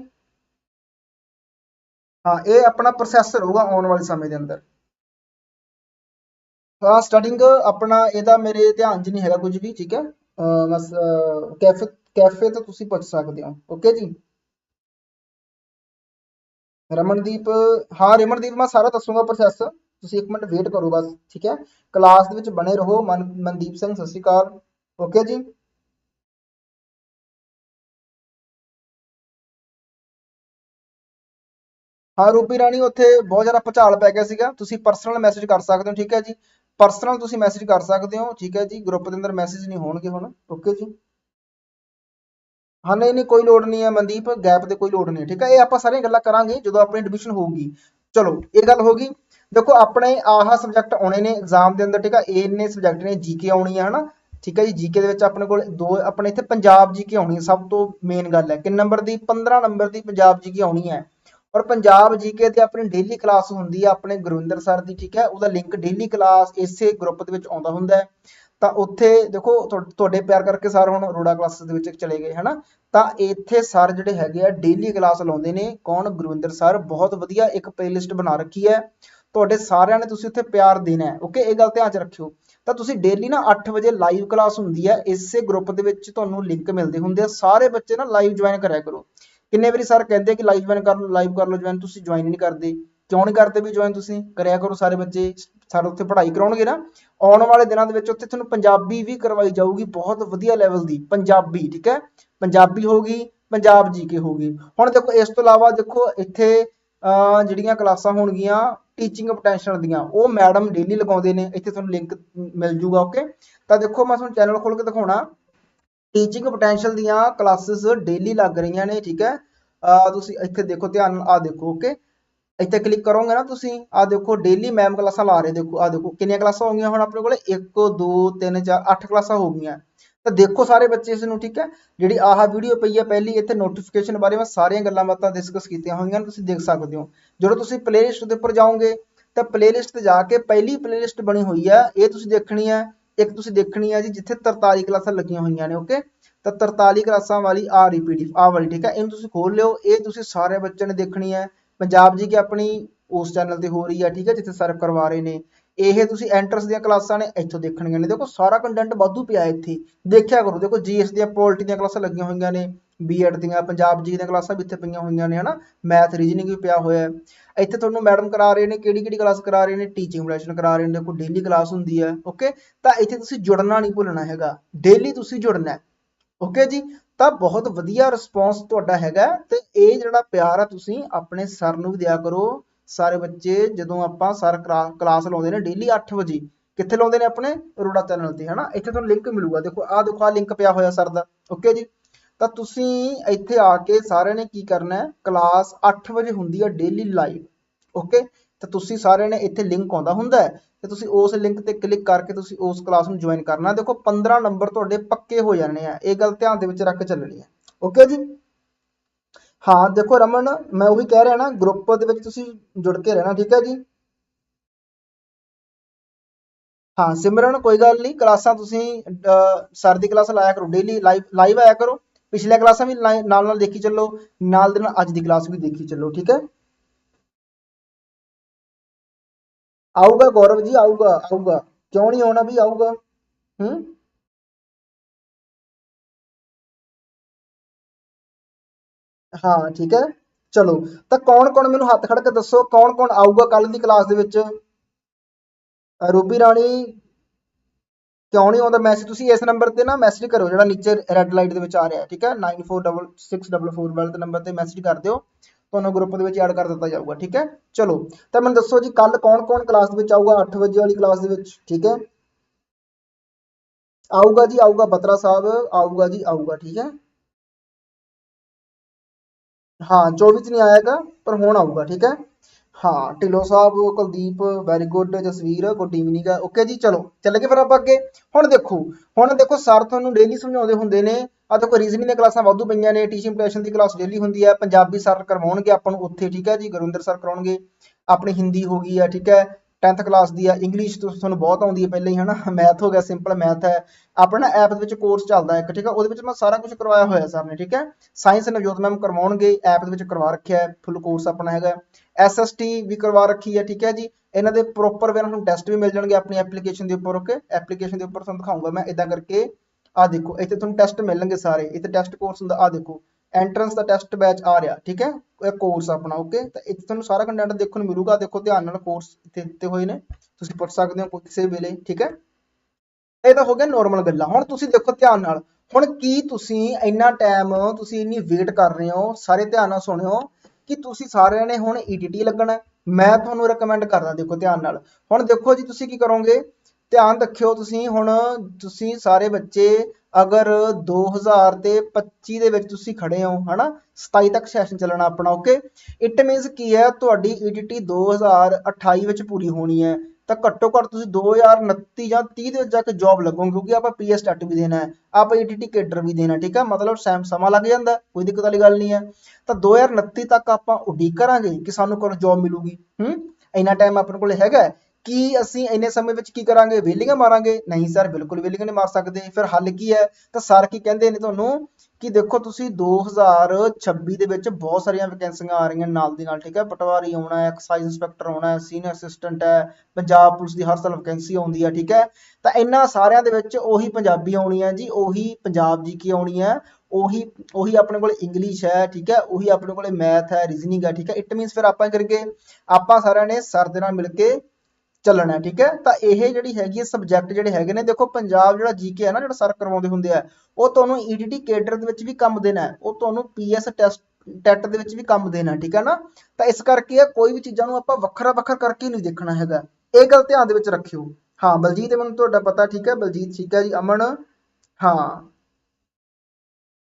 S1: ਹਾਂ, ਇਹ ਆਪਣਾ ਪ੍ਰੋਸੈਸ ਰਹੂਗਾ ਆਉਣ ਵਾਲੇ ਸਮੇਂ ਦੇ ਅੰਦਰ। ਹਾਂ ਸਟਾਰਟਿੰਗ ਆਪਣਾ ਇਹਦਾ ਮੇਰੇ ਧਿਆਨ 'ਚ ਨਹੀਂ ਹੈਗਾ ਕੁਝ ਵੀ, ਠੀਕ ਹੈ? ਬਸ ਕੈਫੇ ਕੈਫੇ ਤੋਂ ਤੁਸੀਂ ਪੁੱਛ ਸਕਦੇ ਹੋ ਓਕੇ ਜੀ? ਰਮਨਦੀਪ, ਹਾਂ, ਰਮਨਦੀਪ, ਮੈਂ ਸਾਰਾ ਦੱਸੂਗਾ ਪ੍ਰੋਸੈਸ ਤੁਸੀਂ ਇੱਕ ਮਿੰਟ ਵੇਟ ਕਰੋ ਬਸ, ਠੀਕ ਹੈ? ਕਲਾਸ ਦੇ ਵਿੱਚ ਬਣੇ ਰਹੋ। ਮਨ, ਮਨਦੀਪ ਸਿੰਘ, ਸਤਿ ਸ਼੍ਰੀ ਅਕਾਲ ਓਕੇ ਜੀ? ਹਾਂ ਰੂਪੀ ਰਾਣੀ ਉੱਥੇ ਬਹੁਤ ਜ਼ਿਆਦਾ ਭੁਚਾਲ ਪੈ ਗਿਆ ਸੀਗਾ। ਤੁਸੀਂ ਪਰਸਨਲ ਮੈਸੇਜ ਕਰ ਸਕਦੇ ਹੋ ਠੀਕ ਹੈ ਜੀ? ਪਰਸਨਲ ਤੁਸੀਂ ਮੈਸੇਜ ਕਰ ਸਕਦੇ ਹੋ ਠੀਕ ਹੈ ਜੀ? ਗਰੁੱਪ ਦੇ ਅੰਦਰ ਮੈਸੇਜ ਨਹੀਂ ਹੋਣਗੇ ਹੁਣ ਓਕੇ ਜੀ? ਹਾਂ ਨਹੀਂ ਨਹੀਂ ਕੋਈ ਲੋੜ ਨਹੀਂ ਹੈ ਮਨਦੀਪ ਗੈਪ ਦੇ ਕੋਈ ਲੋੜ ਨਹੀਂ ਹੈ, ਠੀਕ ਹੈ? ਇਹ ਆਪਾਂ ਸਾਰੀਆਂ ਗੱਲਾਂ ਕਰਾਂਗੇ ਜਦੋਂ ਆਪਣੀ ਐਡਮਿਸ਼ਨ ਹੋਊਗੀ। ਚਲੋ ਇਹ ਗੱਲ ਹੋ ਗਈ। ਦੇਖੋ ਆਪਣੇ ਆਹ ਸਬਜੈਕਟ ਆਉਣੇ ਨੇ ਐਗਜ਼ਾਮ ਦੇ ਅੰਦਰ ਠੀਕ ਹੈ? ਇਹ ਨੇ ਸਬਜੈਕਟ ਨੇ ਜੀਕੇ ਆਉਣੀ ਹੈ ਹਨਾ? ਠੀਕ ਹੈ ਜੀ? ਜੀਕੇ ਦੇ ਵਿੱਚ ਆਪਣੇ ਕੋਲ ਦੋ ਆਪਣੇ ਇੱਥੇ ਪੰਜਾਬ ਜੀਕੇ ਆਉਣੀ ਹੈ ਸਭ ਤੋਂ ਮੇਨ ਗੱਲ ਹੈ। ਕਿੰਨੇ ਨੰਬਰ ਦੀ? 15 ਨੰਬਰ ਦੀ ਪੰਜਾਬ ਜੀਕੇ ਆਉਣੀ ਹੈ। ਔਰ ਪੰਜਾਬ ਜੀਕੇ ਤੇ ਆਪਣੀ ਡੇਲੀ ਕਲਾਸ ਹੁੰਦੀ ਹੈ ਆਪਣੇ ਗੁਰਵਿੰਦਰ ਸਰ ਦੀ, ਠੀਕ ਹੈ? ਉਹਦਾ ਲਿੰਕ ਡੇਲੀ ਕਲਾਸ ਇਸੇ ਗਰੁੱਪ ਦੇ ਵਿੱਚ ਆਉਂਦਾ ਹੁੰਦਾ ਹੈ। ਤਾਂ ਉੱਥੇ ਦੇਖੋ, ਤੁਹਾ- ਤੁਹਾਡੇ ਪਿਆਰ ਕਰਕੇ ਸਰ ਹੁਣ ਰੋੜਾ ਕਲਾਸ ਦੇ ਵਿੱਚ ਚਲੇ ਗਏ, ਹਨਾ? ਤਾਂ ਇੱਥੇ ਸਰ ਜਿਹੜੇ ਹੈਗੇ ਆ ਡੇਲੀ ਕਲਾਸ ਲਾਉਂਦੇ ਨੇ। ਕੌਣ? ਗੁਰਵਿੰਦਰ ਸਰ ਬਹੁਤ ਵਧੀਆ ਇੱਕ ਪਲੇਲਿਸਟ ਬਣਾ ਰੱਖੀ ਹੈ। ਤੁਹਾਡੇ ਸਾਰਿਆਂ ਨੇ ਤੁਸੀਂ ਉੱਥੇ ਪਿਆਰ ਦੇਣਾ ਹੈ ਓਕੇ ਇਹ ਗੱਲ ਧਿਆਨ 'ਚ ਰੱਖਿਓ। ਤਾਂ ਤੁਸੀਂ ਡੇਲੀ ਨਾ 8 ਵਜੇ ਲਾਈਵ ਕਲਾਸ ਹੁੰਦੀ ਹੈ, ਇਸੇ ਗਰੁੱਪ ਦੇ ਵਿੱਚ ਤੁਹਾਨੂੰ ਲਿੰਕ ਮਿਲਦੇ ਹੁੰਦੇ ਆ। ਸਾਰੇ ਬੱਚੇ ਨਾ ਲਾਈਵ ਜੁਆਇਨ ਕਰਿਆ ਕਰੋ। ਕਿੰਨੇ ਵਾਰੀ ਸਰ ਕਹਿੰਦੇ ਕਿ ਲਾਈਵ ਜੁਆਇਨ ਕਰ ਲਓ ਲਾਈਵ ਕਰ ਲਓ ਜੁਆਇਨ ਤੁਸੀਂ ਜੁਆਇਨ ਨਹੀਂ ਕਰਦੇ। ਕਿਉਂ ਨਹੀਂ ਕਰਦੇ ਵੀ ਜੁਆਇਨ ਤੁਸੀਂ? ਕਰਿਆ ਕਰੋ ਸਾਰੇ ਬੱਚੇ ਸਰ ਉੱਥੇ ਪੜ੍ਹਾਈ ਕਰਾਉਣਗੇ ਨਾ। ਆਉਣ ਵਾਲੇ ਦਿਨਾਂ ਦੇ ਵਿੱਚ ਉੱਥੇ ਤੁਹਾਨੂੰ ਪੰਜਾਬੀ ਵੀ ਕਰਵਾਈ ਜਾਊਗੀ ਬਹੁਤ ਵਧੀਆ ਲੈਵਲ ਦੀ, ਪੰਜਾਬੀ, ਠੀਕ ਹੈ? ਪੰਜਾਬੀ ਹੋਗੀ ਪੰਜਾਬ ਜੀਕੇ ਹੋਗੀ ਹੁਣ ਦੇਖੋ, ਇਸ ਤੋਂ ਇਲਾਵਾ ਦੇਖੋ, ਇੱਥੇ, ਅਹ, ਜਿਹੜੀਆਂ ਕਲਾਸਾਂ ਹੋਣਗੀਆਂ ਟੀਚਿੰਗ ਪੋਟੈਂਸ਼ੀਅਲ ਦੀਆਂ, ਉਹ ਮੈਡਮ ਡੇਲੀ ਲਗਾਉਂਦੇ ਨੇ। ਇੱਥੇ ਤੁਹਾਨੂੰ ਲਿੰਕ ਮਿਲ ਜੂਗਾ ਓਕੇ ਤਾਂ ਦੇਖੋ, ਮੈਂ ਤੁਹਾਨੂੰ ਚੈਨਲ ਖੋਲ ਕੇ ਦਿਖਾਉਣਾ। ਟੀਚਿੰਗ ਪੋਟੈਂਸ਼ੀਅਲ ਦੀਆਂ ਕਲਾਸਿਸ ਡੇਲੀ ਲੱਗ ਰਹੀਆਂ ਨੇ, ਠੀਕ ਹੈ? ਤੁਸੀਂ ਇੱਥੇ ਦੇਖੋ ਧਿਆਨ ਨਾਲ ਆ ਦੇਖੋ ਓਕੇ ਇੱਥੇ ਕਲਿੱਕ ਕਰੋਗੇ ਨਾ ਤੁਸੀਂ ਆ ਦੇਖੋ ਡੇਲੀ ਮੈਮ ਕਲਾਸਾਂ ਲਾ ਰਹੇ, ਦੇਖੋ ਆ ਦੇਖੋ ਕਿੰਨੀਆਂ ਕਲਾਸਾਂ ਹੋ ਗਈਆਂ ਹੁਣ ਆਪਣੇ ਕੋਲੇ? 1 2 3 4 8 ਕਲਾਸਾਂ ਹੋ ਗਈਆਂ। ਤਾਂ ਦੇਖੋ ਸਾਰੇ ਬੱਚੇ ਇਸ ਨੂੰ, ਠੀਕ ਹੈ? ਜਿਹੜੀ ਆਹ ਵੀਡੀਓ ਪਈ ਹੈ ਪਹਿਲੀ, ਇੱਥੇ ਨੋਟੀਫਿਕੇਸ਼ਨ ਬਾਰੇ ਮੈਂ ਸਾਰੀਆਂ ਗੱਲਾਂ ਬਾਤਾਂ ਡਿਸਕਸ ਕੀਤੀਆਂ ਹੋਈਆਂ ਨੇ ਤੁਸੀਂ ਦੇਖ ਸਕਦੇ ਹੋ। ਜਦੋਂ ਤੁਸੀਂ ਪਲੇਲਿਸਟ ਦੇ ਉੱਪਰ ਜਾਓਗੇ, ਤਾਂ ਪਲੇਲਿਸਟ ਤੇ ਜਾ ਕੇ ਪਹਿਲੀ ਪਲੇਲਿਸਟ ਬਣੀ ਹੋਈ ਹੈ, ਇਹ ਤੁਸੀਂ ਦੇਖਣੀ ਹੈ। ਇੱਕ ਤੁਸੀਂ ਦੇਖਣੀ ਹੈ ਜੀ, ਜਿੱਥੇ 43 ਕਲਾਸਾਂ ਲੱਗੀਆਂ ਹੋਈਆਂ ਨੇ ਓਕੇ ਤਾਂ 43 ਕਲਾਸਾਂ ਵਾਲੀ ਆ ਰਹੀ ਪੀਡੀਐਫ ਆ ਵਾਲੀ, ਠੀਕ ਹੈ ਇਹਨੂੰ ਤੁਸੀਂ ਖੋਲ ਲਿਓ, ਇਹ ਤੁਸੀਂ ਸਾਰੇ ਬੱਚਿਆਂ ਨੇ ਦੇਖਣੀ ਹੈ ਪੰਜਾਬ ਜੀ ਕੀ ਆਪਣੀ ਉਸ ਚੈਨਲ ਤੇ ਹੋ ਰਹੀ ਹੈ ਠੀਕ ਹੈ ਜਿੱਥੇ ਸਰਵ ਕਰਵਾ ਰਹੇ ਨੇ। ਇਹ ਤੁਸੀਂ ਐਂਟਰਸ ਦੀਆਂ ਕਲਾਸਾਂ ਨੇ, ਇੱਥੋਂ ਦੇਖਣੀਆਂ ਨੇ। ਦੇਖੋ, ਸਾਰਾ ਕੰਟੈਂਟ ਵਾਧੂ ਪਿਆ ਇੱਥੇ। ਦੇਖਿਆ ਕਰੋ, ਦੇਖੋ ਜੀਐਸ ਦੀਆਂ ਪੋਲਿਟੀ ਦੀਆਂ ਕਲਾਸਾਂ ਲੱਗੀਆਂ ਹੋਈਆਂ ਨੇ ਬੀਐਡ ਦੀਆਂ, ਪੰਜਾਬ ਜੀ ਦੀਆਂ ਕਲਾਸਾਂ ਵੀ ਇੱਥੇ ਪਈਆਂ ਹੋਈਆਂ ਨੇ, ਹਨਾ? ਮੈਥ ਰੀਜਨਿੰਗ ਵੀ ਪਿਆ ਹੋਇਆ ਇੱਥੇ ਤੁਹਾਨੂੰ ਮੈਡਮ ਕਰਾ ਰਹੇ ਨੇ, ਕਿਹੜੀ ਕਿਹੜੀ ਕਲਾਸ ਕਰਾ ਰਹੇ ਨੇ ਟੀਚਿੰਗ ਪ੍ਰੋਫੈਸ਼ਨ ਕਰਾ ਰਹੇ ਨੇ ਦੇਖੋ ਡੇਲੀ ਕਲਾਸ ਹੁੰਦੀ ਹੈ ਓਕੇ ਤਾਂ ਇੱਥੇ ਤੁਸੀਂ ਜੁੜਨਾ ਨਹੀਂ ਭੁੱਲਣਾ ਹੈਗਾ ਡੇਲੀ ਤੁਸੀਂ ਜੁੜਨਾ ਓਕੇ ਜੀ? ਤਾਂ ਬਹੁਤ ਵਧੀਆ ਰਿਸਪੌਂਸ ਤੁਹਾਡਾ ਹੈਗਾ ਤੇ ਇਹ ਜਿਹੜਾ ਪਿਆਰ ਆ ਤੁਸੀਂ ਆਪਣੇ ਸਰ ਨੂੰ ਵੀ ਦਿਆ ਕਰੋ, ਸਾਰੇ ਬੱਚੇ ਜਦੋਂ ਆਪਾਂ ਸਰ ਕਲਾਸ ਲਾਉਂਦੇ ਨੇ ਡੇਲੀ 8 ਵਜੇ, ਕਿੱਥੇ ਲਾਉਂਦੇ ਨੇ ਆਪਣੇ ਅਰੋੜਾ ਚੈਨਲ ਤੇ, ਹਨਾ? ਇੱਥੇ ਤੁਹਾਨੂੰ ਲਿੰਕ ਮਿਲੂਗਾ, ਦੇਖੋ, ਆਹ ਦੇਖੋ, ਆਹ ਲਿੰਕ ਪਿਆ ਹੋਇਆ ਸਰ ਦਾ ਓਕੇ ਜੀ? ਤਾਂ ਤੁਸੀਂ ਇੱਥੇ ਆ ਕੇ ਸਾਰਿਆਂ ਨੇ ਕੀ ਕਰਨਾ ਹੈ? ਕਲਾਸ 8 ਵਜੇ ਹੁੰਦੀ ਹੈ ਡੇਲੀ ਲਾਈਵ ਓਕੇ ਤਾਂ ਤੁਸੀਂ ਸਾਰਿਆਂ ਨੇ ਇੱਥੇ ਲਿੰਕ ਆਉਂਦਾ ਹੁੰਦਾ ਹੈ, ਤੇ ਤੁਸੀਂ ਉਸ ਲਿੰਕ ਤੇ ਕਲਿੱਕ ਕਰਕੇ ਤੁਸੀਂ ਉਸ ਕਲਾਸ ਨੂੰ ਜੁਆਇਨ ਕਰਨਾ। ਦੇਖੋ 15 ਨੰਬਰ ਤੁਹਾਡੇ ਪੱਕੇ ਹੋ ਜਾਣੇ ਆ, ਇਹ ਗੱਲ ਧਿਆਨ ਦੇ ਵਿੱਚ ਰੱਖ ਚੱਲਣੀ ਹੈ ਓਕੇ ਜੀ? ਹਾਂ, ਦੇਖੋ ਰਮਨ, ਮੈਂ ਉਹੀ ਕਹਿ ਰਿਹਾ ਨਾ ਗਰੁੱਪ ਦੇ ਵਿੱਚ ਤੁਸੀਂ ਜੁੜ ਕੇ ਰਹਿਣਾ, ਠੀਕ ਹੈ ਜੀ? ਹਾਂ, ਸਿਮਰਨ, ਕੋਈ ਗੱਲ ਨਹੀਂ, ਕਲਾਸਾਂ ਤੁਸੀਂ ਸਰ ਦੀ ਕਲਾਸ ਲਾਇਆ ਕਰੋ ਡੇਲੀ ਲਾਈਵ ਲਾਈਵ ਆਇਆ ਕਰੋ। ਪਿਛਲੀਆਂ ਕਲਾਸਾਂ ਵੀ ਨਾਲ ਨਾਲ ਦੇਖੀ ਚੱਲੋ, ਨਾਲ ਦੇ ਨਾਲ ਅੱਜ ਦੀ ਕਲਾਸ ਵੀ ਦੇਖੀ ਚੱਲੋ, ਠੀਕ ਹੈ? ਆਊਗਾ ਗੌਰਵ ਜੀ, ਆਊਗਾ ਆਊਗਾ। ਕਿਉਂ ਨਹੀਂ ਆਉਣਾ ਵੀ ਆਊਗਾ? ਹੂੰ? ਹਾਂ, ਠੀਕ ਹੈ। ਚਲੋ, ਤਾਂ ਕੌਣ ਕੌਣ ਮੈਨੂੰ ਹੱਥ ਖੜ ਕੇ ਦੱਸੋ, ਕੌਣ ਕੌਣ ਆਊਗਾ ਕੱਲ ਦੀ ਕਲਾਸ ਦੇ ਵਿੱਚ? ਰੂਬੀ ਰਾਣੀ ਕਿਉਂ ਨਹੀਂ ਆਉਂਦਾ ਮੈਸੇਜ ਤੁਸੀਂ ਇਸ ਨੰਬਰ ਤੇ ਨਾ ਮੈਸੇਜ ਕਰੋ ਜਿਹੜਾ ਨੀਚੇ ਰੈੱਡ ਲਾਈਟ ਦੇ ਵਿੱਚ ਆ ਰਿਹਾ ਹੈ, ਠੀਕ ਹੈ 946644 ਵਾਲੇ ਤੇ ਨੰਬਰ ਤੇ ਮੈਸੇਜ ਕਰ ਦਿਓ। ਤੁਹਾਨੂੰ ਗਰੁੱਪ ਦੇ ਵਿੱਚ ਐਡ ਕਰ ਦਿੱਤਾ ਜਾਊਗਾ ਠੀਕ ਹੈ? ਚਲੋ ਤਾਂ ਮੈਨੂੰ ਦੱਸੋ ਜੀ ਕੱਲ ਕੌਣ ਕੌਣ ਕਲਾਸ ਦੇ ਵਿੱਚ ਆਊਗਾ? 8 ਵਜੇ ਵਾਲੀ ਕਲਾਸ ਦੇ ਵਿੱਚ ਠੀਕ ਹੈ? ਆਊਗਾ ਜੀ ਆਊਗਾ ਬਤਰਾ ਸਾਹਿਬ ਆਊਗਾ ਜੀ ਆਊਗਾ ਠੀਕ ਹੈ? ਹਾਂ 24 ਚ ਨਹੀਂ ਆਏਗਾ ਪਰ ਹੁਣ ਆਊਗਾ ਠੀਕ ਹੈ? ਹਾਂ, Dhillon Sahib, Kuldeep very good Jasveer good evening okay ji, ਚਲੋ, ਚੱਲ ਗਏ ਫਿਰ ਆਪਾਂ ਅੱਗੇ। ਹੁਣ ਦੇਖੋ ਹੁਣ ਦੇਖੋ ਸਰ ਤੁਹਾਨੂੰ ਡੇਲੀ ਸਮਝਾਉਂਦੇ ਹੁੰਦੇ ਨੇ ਆ ਦੇਖੋ ਰੀਜ਼ਨਿੰਗ ਦੀਆਂ ਕਲਾਸਾਂ ਵਾਧੂ ਪਈਆਂ ਨੇ ਟੀਚਿੰਗ ਪ੍ਰੋਫੈਸ਼ਨ ਦੀ ਕਲਾਸ ਡੇਲੀ ਹੁੰਦੀ ਹੈ, ਪੰਜਾਬੀ ਸਰ ਕਰਵਾਉਣਗੇ ਆਪਾਂ ਨੂੰ ਉੱਥੇ, ਠੀਕ ਹੈ ਜੀ, ਗੁਰਵਿੰਦਰ ਸਰ ਕਰਾਉਣਗੇ ਆਪਣੀ ਹਿੰਦੀ ਹੋ ਗਈ ਹੈ, ਠੀਕ ਹੈ 10th ਕਲਾਸ ਦੀ ਆ ਇੰਗਲਿਸ਼ ਤੁਹਾਨੂੰ ਬਹੁਤ ਆਉਂਦੀ ਹੈ ਪਹਿਲਾਂ ਹੀ, ਹਨਾ? ਮੈਥ ਹੋ ਗਿਆ ਸਿੰਪਲ ਮੈਥ ਹੈ। ਆਪਣਾ ਐਪ ਦੇ ਵਿੱਚ ਕੋਰਸ ਚੱਲਦਾ ਇੱਕ, ਠੀਕ ਹੈ? ਉਹਦੇ ਵਿੱਚ ਮੈਂ ਸਾਰਾ ਕੁਝ ਕਰਵਾਇਆ ਹੋਇਆ ਸਰ ਨੇ, ਠੀਕ ਹੈ? ਸਾਇੰਸ ਨਵਜੋਤ ਮੈਮ ਕਰਵਾਉਣਗੇ ਐਪ ਦੇ ਵਿੱਚ ਕਰਵਾ ਰੱਖਿਆ ਹੈ ਫੁੱਲ ਕੋਰਸ ਆਪਣਾ ਹੈਗਾ ਐਸਐਸਟੀ ਵੀ ਕਰਵਾ ਰੱਖੀ ਹੈ, ਠੀਕ ਹੈ ਜੀ। ਇਹਨਾਂ ਦੇ ਪ੍ਰੋਪਰ ਵੇ ਤੁਹਾਨੂੰ ਟੈਸਟ ਵੀ ਮਿਲ ਜਾਣਗੇ ਆਪਣੀ ਐਪਲੀਕੇਸ਼ਨ ਦੇ ਉੱਪਰ ਓਕੇ ਐਪਲੀਕੇਸ਼ਨ ਦੇ ਉੱਪਰ ਤੁਹਾਨੂੰ ਦਿਖਾਉਂਗਾ ਮੈਂ ਇਦਾਂ ਕਰਕੇ। ਆ ਦੇਖੋ, ਇੱਥੇ ਤੁਹਾਨੂੰ ਟੈਸਟ ਮਿਲਣਗੇ ਸਾਰੇ। ਇੱਥੇ ਟੈਸਟ ਕੋਰਸ ਹੁੰਦਾ ਆ ਦੇਖੋ। ਐਂਟਰੈਂਸ ਦਾ ਟੈਸਟ ਬੈਚ ਆ ਰਿਹਾ, ਠੀਕ ਹੈ? ਇਹ ਕੋਰਸ ਆਪਣਾ ਓਕੇ ਤਾਂ ਇੱਥੇ ਤੁਹਾਨੂੰ ਸਾਰਾ ਕੰਟੈਂਟ ਦੇਖਣ ਨੂੰ ਮਿਲੂਗਾ। ਦੇਖੋ, ਧਿਆਨ ਨਾਲ ਕੋਰਸ ਇੱਥੇ ਦਿੱਤੇ ਹੋਏ ਨੇ। ਤੁਸੀਂ ਪੁੱਛ ਸਕਦੇ ਹੋ ਕਿਸੇ ਵੇਲੇ, ਠੀਕ ਹੈ? ਇਹ ਤਾਂ ਹੋ ਗਿਆ ਨਾਰਮਲ ਗੱਲਾਂ। ਹੁਣ ਤੁਸੀਂ ਦੇਖੋ ਧਿਆਨ ਨਾਲ। ਹੁਣ ਕੀ ਤੁਸੀਂ ਇੰਨਾ ਟਾਈਮ ਤੁਸੀਂ ਇੰਨੀ ਵੇਟ ਕਰ ਰਹੇ ਹੋ? ਸਾਰੇ ਧਿਆਨ ਨਾਲ ਸੁਣਿਓ। ਕਿ ਤੁਸੀਂ ਸਾਰਿਆਂ ਨੇ ਹੁਣ ETT ਲੱਗਣਾ ਮੈਂ ਤੁਹਾਨੂੰ ਰეკਮੈਂਡ ਕਰਦਾ ਦੇਖੋ ਧਿਆਨ ਨਾਲ। ਹੁਣ ਦੇਖੋ ਜੀ, ਤੁਸੀਂ ਕੀ ਕਰੋਗੇ? ਧਿਆਨ ਰੱਖਿਓ ਤੁਸੀਂ ਹੁਣ, ਤੁਸੀਂ ਸਾਰੇ ਬੱਚੇ ਅਗਰ 2000 ਤੇ 25 ਦੇ ਵਿੱਚ ਤੁਸੀਂ ਖੜੇ ਹੋ, ਹਨਾ? 27 ਤੱਕ ਸੈਸ਼ਨ ਚੱਲਣਾ ਆਪਣਾ ਓਕੇ ਇਟ ਮੀਨਸ ਕੀ ਹੈ? ਤੁਹਾਡੀ E ETT 2028 ਵਿੱਚ ਪੂਰੀ ਹੋਣੀ ਹੈ। ਤਾਂ ਘੱਟੋ ਘੱਟ ਤੁਸੀਂ 2029 ਜਾਂ 30 ਦੇ ਵਿੱਚ ਜਾ ਕੇ ਜੌਬ ਲੱਗੋਗੇ, ਕਿਉਂਕਿ ਆਪਾਂ ਪੀਐਸ ਟੈਟ ਵੀ ਦੇਣਾ ਹੈ, ਆਪਾਂ ETT ਕੇਡਰ ਵੀ ਦੇਣਾ ਠੀਕ ਹੈ? ਮਤਲਬ ਸੈਮ, ਸਮਾਂ ਲੱਗ ਜਾਂਦਾ ਕੋਈ ਦਿੱਕਤ ਵਾਲੀ ਗੱਲ ਨਹੀਂ ਹੈ। ਤਾਂ 2029 ਤੱਕ ਆਪਾਂ ਉਡੀਕ ਕਰਾਂਗੇ ਕਿ ਸਾਨੂੰ ਕਦੋਂ ਜੌਬ ਮਿਲੂਗੀ। ਹੂੰ? ਇੰਨਾ ਟਾਈਮ ਆਪਣੇ ਕੋਲ ਹੈਗਾ ਹੈ। ਕੀ ਅਸੀਂ ਇੰਨੇ ਸਮੇਂ ਵਿੱਚ ਕੀ ਕਰਾਂਗੇ? ਵੇਲਿੰਗਾਂ ਮਾਰਾਂਗੇ? ਨਹੀਂ ਸਰ, ਬਿਲਕੁਲ ਵੇਲਿੰਗ ਨਹੀਂ ਮਾਰ ਸਕਦੇ। ਫਿਰ ਹੱਲ ਕੀ ਹੈ? ਤਾਂ ਸਰ ਕੀ ਕਹਿੰਦੇ ਨੇ ਤੁਹਾਨੂੰ? ਕਿ ਦੇਖੋ ਤੁਸੀਂ 2026 ਦੇ ਵਿੱਚ ਬਹੁਤ ਸਾਰੀਆਂ ਵੈਕੈਂਸੀਆਂ ਆ ਰਹੀਆਂ ਨਾਲ ਦੀ ਨਾਲ, ਠੀਕ ਹੈ? ਪਟਵਾਰੀ ਆਉਣਾ ਹੈ ਐਕਸਾਈਜ਼ ਇੰਸਪੈਕਟਰ ਆਉਣਾ ਹੈ ਸੀਨੀਅਰ ਅਸਿਸਟੈਂਟ ਹੈ, ਪੰਜਾਬ ਪੁਲਿਸ ਦੀ ਹਰ ਸਾਲ ਵੈਕੈਂਸੀ ਆਉਂਦੀ ਹੈ, ਠੀਕ ਹੈ? ਤਾਂ ਇਹਨਾਂ ਸਾਰਿਆਂ ਦੇ ਵਿੱਚ ਉਹੀ ਪੰਜਾਬੀ ਆਉਣੀ ਹੈ ਜੀ, ਉਹੀ ਪੰਜਾਬ ਜੀ ਕੀ ਆਉਣੀ ਹੈ, ਉਹੀ ਉਹੀ ਆਪਣੇ ਕੋਲ ਇੰਗਲਿਸ਼ ਹੈ, ਠੀਕ ਹੈ? ਉਹੀ ਆਪਣੇ ਕੋਲ ਮੈਥ ਹੈ ਰੀਜ਼ਨਿੰਗ ਹੈ, ਠੀਕ ਹੈ? ਇਟ ਮੀਨਸ ਫਿਰ ਆਪਾਂ ਕਰਕੇ ਆਪਾਂ ਸਾਰਿਆਂ ਨੇ ਸਰ ਦੇ ਨਾਲ ਮਿਲ ਕੇ ਚੱਲਣਾ, ਠੀਕ ਹੈ? ਤਾਂ ਇਹ ਜਿਹੜੀ ਹੈਗੀ ਹੈ ਸਬਜੈਕਟ ਜਿਹੜੇ ਹੈਗੇ ਨੇ, ਦੇਖੋ ਪੰਜਾਬ ਜਿਹੜਾ ਜੀਕੇ ਹੈ ਨਾ, ਜਿਹੜਾ ਸਰ ਕਰਵਾਉਂਦੇ ਹੁੰਦੇ ਆ, ਉਹ ਤੁਹਾਨੂੰ ਈਡੀਟੀ ਕੇਡਰ ਦੇ ਵਿੱਚ ਵੀ ਕੰਮ ਦੇਣਾ ਉਹ ਤੁਹਾਨੂੰ ਪੀਐਸ ਟੈਸਟ ਟੈਟ ਦੇ ਵਿੱਚ ਵੀ ਕੰਮ ਦੇਣਾ ਠੀਕ ਹੈ ਨਾ? ਤਾਂ ਇਸ ਕਰਕੇ ਇਹ ਕੋਈ ਵੀ ਚੀਜ਼ਾਂ ਨੂੰ ਆਪਾਂ ਵੱਖਰਾ ਵੱਖਰਾ ਕਰਕੇ ਨਹੀਂ ਦੇਖਣਾ ਹੈਗਾ। ਇਹ ਗੱਲ ਧਿਆਨ ਦੇ ਵਿੱਚ ਰੱਖਿਓ। ਹਾਂ, ਬਲਜੀਤ ਮੈਨੂੰ ਤੁਹਾਡਾ ਪਤਾ ਠੀਕ ਹੈ, ਬਲਜੀਤ ਠੀਕ ਹੈ ਜੀ, ਅਮਨ, ਹਾਂ।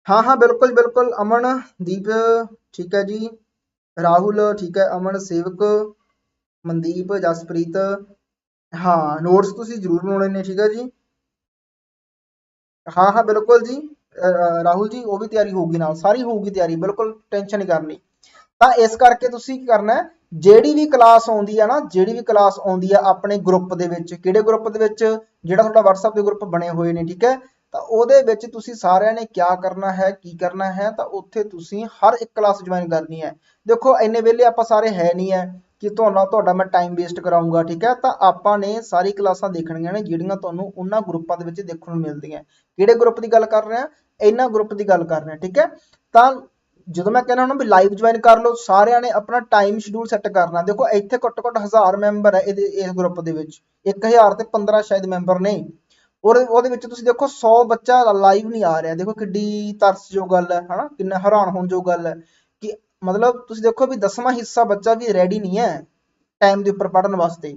S1: ਹਾਂ ਹਾਂ, ਬਿਲਕੁਲ ਬਿਲਕੁਲ, ਅਮਨ, ਦੀਪ ਠੀਕ ਹੈ ਜੀ, ਰਾਹੁਲ ਠੀਕ ਹੈ, ਅਮਨ, ਸੇਵਕ ਮਨਦੀਪ ਜਸਪ੍ਰੀਤ ਹਾਂ ਨੋਟਸ ਤੁਸੀਂ ਜ਼ਰੂਰ ਬਣਾਉਣੇ ਨੇ ਠੀਕ ਹੈ ਜੀ। ਹਾਂ ਹਾਂ ਬਿਲਕੁਲ ਜੀ। ਅ, ਰਾਹੁਲ ਜੀ ਉਹ ਵੀ ਤਿਆਰੀ ਹੋਊਗੀ ਨਾਲ ਸਾਰੀ ਹੋਊਗੀ ਤਿਆਰੀ ਬਿਲਕੁਲ ਟੈਨਸ਼ਨ ਨਹੀਂ ਕਰਨੀ। ਤਾਂ ਇਸ ਕਰਕੇ ਤੁਸੀਂ ਕੀ ਕਰਨਾ ਜਿਹੜੀ ਵੀ ਕਲਾਸ ਆਉਂਦੀ ਆ ਨਾ ਜਿਹੜੀ ਵੀ ਕਲਾਸ ਆਉਂਦੀ ਆ ਆਪਣੇ ਗਰੁੱਪ ਦੇ ਵਿੱਚ ਕਿਹੜੇ ਗਰੁੱਪ ਦੇ ਵਿੱਚ ਜਿਹੜਾ ਤੁਹਾਡਾ WhatsApp ਦੇ ਗਰੁੱਪ ਬਣੇ ਹੋਏ ਨੇ ਠੀਕ ਹੈ ਤਾਂ ਉਹਦੇ ਵਿੱਚ ਤੁਸੀਂ ਸਾਰਿਆਂ ਨੇ ਕਿਆ ਕਰਨਾ ਹੈ ਕੀ ਕਰਨਾ ਹੈ ਤਾਂ ਉੱਥੇ ਤੁਸੀਂ ਹਰ ਇੱਕ ਕਲਾਸ ਜੁਆਇਨ ਕਰਨੀ ਹੈ। ਦੇਖੋ ਇੰਨੇ ਵੇਲੇ ਆਪਾਂ ਸਾਰੇ ਹੈ ਨਹੀਂ ਹੈ। ਕਿ ਤੁਹਾਨੂੰ ਤੁਹਾਡਾ ਮੈਂ ਟਾਈਮ ਵੇਸਟ ਕਰਾਉਂਗਾ ਠੀਕ ਹੈ? ਤਾਂ ਆਪਾਂ ਨੇ ਸਾਰੀ ਕਲਾਸਾਂ ਦੇਖਣੀਆਂ ਨੇ, ਜਿਹੜੀਆਂ ਤੁਹਾਨੂੰ ਉਹਨਾਂ ਗਰੁੱਪਾਂ ਦੇ ਵਿੱਚ ਦੇਖਣ ਨੂੰ ਮਿਲਦੀਆਂ। ਕਿਹੜੇ ਗਰੁੱਪ ਦੀ ਗੱਲ ਕਰ ਰਹੇ ਆ ਇਹਨਾਂ ਗਰੁੱਪ ਦੀ ਗੱਲ ਕਰ ਰਹੇ ਆ ਠੀਕ ਹੈ? ਤਾਂ ਜਦੋਂ ਮੈਂ ਕਹਿੰਦਾ ਹਾਂ ਵੀ ਲਾਈਵ ਜੁਆਇਨ ਕਰ ਲਓ, ਸਾਰਿਆਂ ਨੇ ਆਪਣਾ ਟਾਈਮ ਸ਼ਡਿਊਲ ਸੈੱਟ ਕਰਨਾ। ਦੇਖੋ, ਇੱਥੇ ਘੱਟੋ ਘੱਟ 1000 ਮੈਂਬਰ ਹੈ ਇਹਦੇ, ਇਸ ਗਰੁੱਪ ਦੇ ਵਿੱਚ। 1000 ਤੇ 15 ਸ਼ਾਇਦ ਮੈਂਬਰ ਨੇ। ਔਰ ਉਹਦੇ ਵਿੱਚ ਤੁਸੀਂ ਦੇਖੋ 100 ਬੱਚਾ ਲਾਈਵ ਨਹੀਂ ਆ ਰਿਹਾ। ਦੇਖੋ, ਕਿੱਡੀ ਤਰਸਯੋਗ ਗੱਲ ਹੈ, ਹਨਾ? ਕਿੰਨਾ ਹੈਰਾਨ ਹੋਣ ਜੋ ਗੱਲ ਹੈ। ਮਤਲਬ ਤੁਸੀਂ ਦੇਖੋ ਵੀ ਦਸਵਾਂ ਹਿੱਸਾ ਬੱਚਾ ਵੀ ਰੈਡੀ ਨਹੀਂ ਹੈ ਟਾਈਮ ਦੇ ਉੱਪਰ ਪੜਨ ਵਾਸਤੇ।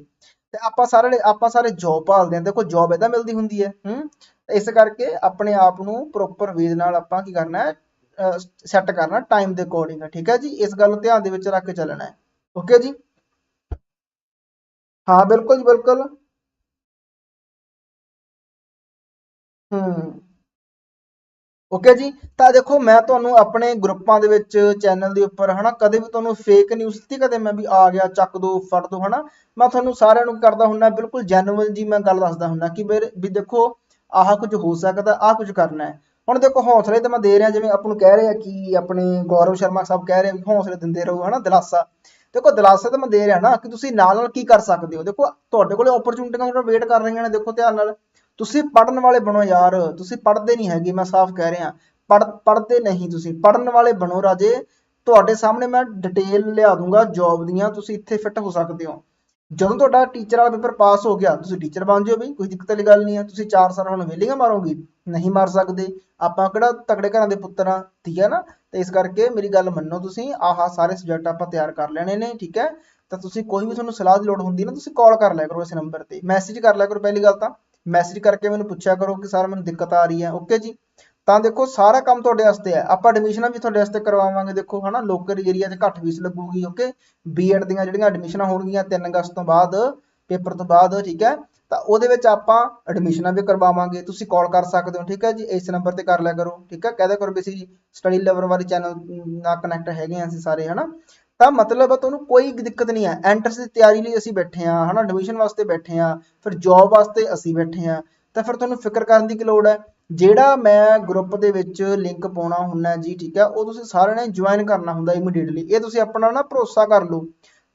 S1: ਤੇ ਆਪਾਂ ਸਾਰੇ ਆਪਾਂ ਸਾਰੇ ਜੌਬ ਭਾਲਦੇ ਹਾਂ। ਦੇਖੋ ਜੌਬ ਇਹਦਾ ਮਿਲਦੀ ਹੁੰਦੀ ਹੈ, ਹੂੰ? ਇਸ ਕਰਕੇ ਆਪਣੇ ਆਪ ਨੂੰ ਪ੍ਰੋਪਰ ਵੇ ਨਾਲ ਆਪਾਂ ਕੀ ਕਰਨਾ ਹੈ ਸੈੱਟ ਕਰਨਾ ਟਾਈਮ ਦੇ ਅਕੋਰਡਿੰਗ ਠੀਕ ਹੈ ਜੀ? ਇਸ ਗੱਲ ਨੂੰ ਧਿਆਨ ਦੇ ਵਿੱਚ ਰੱਖ ਕੇ ਚੱਲਣਾ ਹੈ। ਓਕੇ ਜੀ? ਹਾਂ, ਬਿਲਕੁਲ ਜੀ, ਬਿਲਕੁਲ। ਹੂੰ। ਓਕੇ ਜੀ? ਤਾਂ ਦੇਖੋ, ਮੈਂ ਤੁਹਾਨੂੰ ਆਪਣੇ ਗਰੁੱਪਾਂ ਦੇ ਵਿੱਚ ਚੈਨਲ ਦੇ ਉੱਪਰ ਹਨਾ, ਕਦੇ ਵੀ ਤੁਹਾਨੂੰ ਫੇਕ ਨਿਊਜ਼ ਦਿੱਤੀ, ਕਦੇ ਮੈਂ ਵੀ ਆ ਗਿਆ, ਚੱਕ ਦੋ, ਫੜ ਦੋ, ਹਨਾ? ਮੈਂ ਤੁਹਾਨੂੰ ਸਾਰਿਆਂ ਨੂੰ ਕਰਦਾ ਹੁੰਨਾ ਬਿਲਕੁਲ ਜੈਨੂਇਨ ਜੀ ਮੈਂ ਗੱਲ ਦੱਸਦਾ ਹੁੰਨਾ ਕਿ ਵੀ ਦੇਖੋ, ਆਹ ਕੁਝ ਹੋ ਸਕਦਾ, ਆਹ ਕੁਝ ਕਰਨਾ ਹੈ। ਹੁਣ ਦੇਖੋ, ਹੌਸਲੇ ਤਾਂ ਮੈਂ ਦੇ ਰਿਹਾ, ਜਿਵੇਂ ਆਪਾਂ ਨੂੰ ਕਹਿ ਰਹੇ ਆ ਕਿ ਆਪਣੇ ਗੌਰਵ ਸ਼ਰਮਾ ਸਾਹਿਬ ਕਹਿ ਰਹੇ ਵੀ ਹੌਸਲੇ ਦਿੰਦੇ ਰਹੋ, ਹਨਾ, ਦਿਲਾਸਾ। ਦੇਖੋ, ਦਿਲਾਸਾ ਤਾਂ ਮੈਂ ਦੇ ਰਿਹਾ ਨਾ, ਕਿ ਤੁਸੀਂ ਨਾਲ ਨਾਲ ਕੀ ਕਰ ਸਕਦੇ ਹੋ? ਦੇਖੋ, ਤੁਹਾਡੇ ਕੋਲੇ ਓਪਰਚੁਨਿਟੀਆਂ ਤੁਹਾਡਾ ਵੇਟ ਕਰ ਰਹੀਆਂ ਨੇ, ਦੇਖੋ, ਧਿਆਨ ਨਾਲ। ਤੁਸੀਂ ਪੜਨ ਵਾਲੇ ਬਣੋ ਯਾਰ, ਤੁਸੀਂ ਪੜਦੇ ਨਹੀਂ ਹੈਗੇ, ਮੈਂ ਸਾਫ਼ ਕਹਿ ਰਿਹਾ। ਪੜ ਪੜਦੇ ਨਹੀਂ ਤੁਸੀਂ ਪੜਨ ਵਾਲੇ ਬਣੋ ਰਾਜੇ। ਤੁਹਾਡੇ ਸਾਹਮਣੇ ਮੈਂ ਡਿਟੇਲ ਲਿਆ ਦੂੰਗਾ ਜੌਬ ਦੀਆਂ, ਤੁਸੀਂ ਇੱਥੇ ਫਿੱਟ ਹੋ ਸਕਦੇ ਹੋ। ਜਦੋਂ ਤੁਹਾਡਾ ਟੀਚਰ ਵਾਲਾ ਪੇਪਰ ਪਾਸ ਹੋ ਗਿਆ, ਤੁਸੀਂ ਟੀਚਰ ਬਣ ਜਾਓ ਬਈ, ਕੋਈ ਦਿੱਕਤ ਵਾਲੀ ਗੱਲ ਨਹੀਂ ਹੈ। ਤੁਸੀਂ 4 ਸਾਲ ਹੁਣ ਵਿਹਲੀਆਂ ਮਾਰੋਗੇ, ਨਹੀਂ ਮਾਰ ਸਕਦੇ। ਆਪਾਂ ਕਿਹੜਾ ਤਕੜੇ ਘਰਾਂ ਦੇ ਪੁੱਤਰ ਆ ਠੀਕ ਹੈ ਨਾ? ਤੇ ਇਸ ਕਰਕੇ ਮੇਰੀ ਗੱਲ ਮੰਨੋ ਤੁਸੀਂ, ਆਹ ਸਾਰੇ ਸਬਜੈਕਟ ਆਪਾਂ ਤਿਆਰ ਕਰ ਲੈਣੇ ਨੇ, ਠੀਕ ਹੈ? ਤਾਂ ਤੁਸੀਂ ਕੋਈ ਵੀ ਤੁਹਾਨੂੰ ਸਲਾਹ ਦੀ ਲੋੜ ਹੁੰਦੀ ਨਾ, ਤੁਸੀਂ ਕਾਲ ਕਰ ਲਿਆ ਕਰੋ ਇਸ ਨੰਬਰ ਤੇ। ਮੈਸੇਜ ਕਰ ਲਿਆ ਕਰੋ ਪਹਿਲੀ ਗੱਲ ਤਾਂ। ਮੈਸੇਜ ਕਰਕੇ ਮੈਨੂੰ ਪੁੱਛਿਆ ਕਰੋ ਕਿ ਸਰ ਮੈਨੂੰ ਦਿੱਕਤ ਆ ਰਹੀ ਹੈ। ਓਕੇ ਜੀ? ਤਾਂ ਦੇਖੋ, ਸਾਰਾ ਕੰਮ ਤੁਹਾਡੇ ਵਾਸਤੇ ਹੈ। ਆਪਾਂ ਐਡਮਿਸ਼ਨਾਂ ਵੀ ਤੁਹਾਡੇ ਵਾਸਤੇ ਕਰਵਾਵਾਂਗੇ। ਦੇਖੋ, ਹਨਾ ਲੋਕਲ ਏਰੀਆ 'ਚ ਘੱਟ ਫੀਸ ਲੱਗੂਗੀ ਓਕੇ ਬੀਐਡ ਦੀਆਂ ਜਿਹੜੀਆਂ ਐਡਮਿਸ਼ਨਾਂ ਹੋਣਗੀਆਂ 3 ਅਗਸਤ ਤੋਂ ਬਾਅਦ ਪੇਪਰ ਤੋਂ ਬਾਅਦ, ਠੀਕ ਹੈ? ਤਾਂ ਉਹਦੇ ਵਿੱਚ ਆਪਾਂ ਐਡਮਿਸ਼ਨਾਂ ਵੀ ਕਰਵਾਵਾਂਗੇ। ਤੁਸੀਂ ਕਾਲ ਕਰ ਸਕਦੇ ਹੋ, ਠੀਕ ਹੈ ਜੀ? ਇਸ ਨੰਬਰ ਤੇ ਕਰ ਲਿਆ ਕਰੋ, ਠੀਕ ਹੈ? ਕਹਿ ਕਰੋ ਵੀ ਅਸੀਂ ਸਟੱਡੀ ਲੈਵਲ ਵਾਲੀ ਚੈਨਲ ਨਾਲ ਕਨੈਕਟ ਹੈਗੇ ਆ ਅਸੀਂ ਸਾਰੇ, ਹਨਾ? ਤਾਂ ਮਤਲਬ ਤੁਹਾਨੂੰ ਕੋਈ ਦਿੱਕਤ ਨਹੀਂ ਹੈ। ਐਂਟਰਸ ਦੀ ਤਿਆਰੀ ਲਈ ਅਸੀਂ ਬੈਠੇ ਆ ਹਨਾ? ਐਡਮਿਸ਼ਨ ਵਾਸਤੇ ਬੈਠੇ ਆ ਫਿਰ ਜੌਬ ਵਾਸਤੇ ਅਸੀਂ ਬੈਠੇ ਆ ਤਾਂ ਫਿਰ ਤੁਹਾਨੂੰ ਫਿਕਰ ਕਰਨ ਦੀ ਕੀ ਲੋੜ ਹੈ? ਜਿਹੜਾ ਮੈਂ ਗਰੁੱਪ ਦੇ ਵਿੱਚ ਲਿੰਕ ਪਾਉਣਾ ਹੁੰਦਾ ਜੀ, ਠੀਕ ਹੈ, ਉਹ ਤੁਸੀਂ ਸਾਰਿਆਂ ਨੇ ਜੁਆਇਨ ਕਰਨਾ ਹੁੰਦਾ ਇਮੀਡੀਏਟਲੀ ਇਹ ਤੁਸੀਂ ਆਪਣਾ ਨਾ ਭਰੋਸਾ ਕਰ ਲਓ।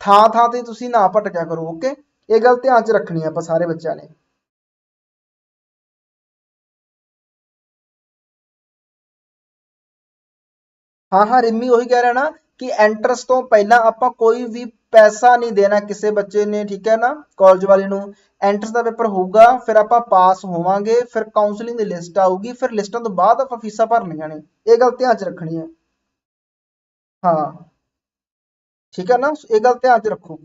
S1: ਥਾਂ ਥਾਂ ਤੇ ਤੁਸੀਂ ਨਾ ਭਟਕਿਆ ਕਰੋ ਓਕੇ ਇਹ ਗੱਲ ਧਿਆਨ 'ਚ ਰੱਖਣੀ ਆ ਆਪਾਂ ਸਾਰੇ ਬੱਚਿਆਂ ਨੇ। ਹਾਂ ਹਾਂ, ਰਿਮੀ ਉਹੀ ਕਹਿ ਰਿਹਾ ਨਾ ਕਿ ਐਂਟਰਸ ਤੋਂ ਪਹਿਲਾਂ ਆਪਾਂ ਕੋਈ ਵੀ ਪੈਸਾ ਨਹੀਂ ਦੇਣਾ ਕਿਸੇ ਬੱਚੇ ਨੇ ਠੀਕ ਹੈ ਨਾ ਕਾਲਜ ਵਾਲੇ ਨੂੰ। ਐਂਟਰਸ ਦਾ ਪੇਪਰ ਹੋਊਗਾ ਫਿਰ ਆਪਾਂ ਪਾਸ ਹੋਵਾਂਗੇ ਫਿਰ ਕਾਉਂਸਲਿੰਗ ਦੀ ਲਿਸਟ ਆਊਗੀ ਫਿਰ ਲਿਸਟਾਂ ਤੋਂ ਬਾਅਦ ਆਪਾਂ ਫੀਸਾਂ ਭਰਨੀਆਂ ਨੇ। ਇਹ ਗੱਲ ਧਿਆਨ 'ਚ ਰੱਖਣੀ ਹੈ। ਹਾਂ। ਠੀਕ ਹੈ ਨਾ? ਇਹ ਗੱਲ ਧਿਆਨ 'ਚ ਰੱਖੋ।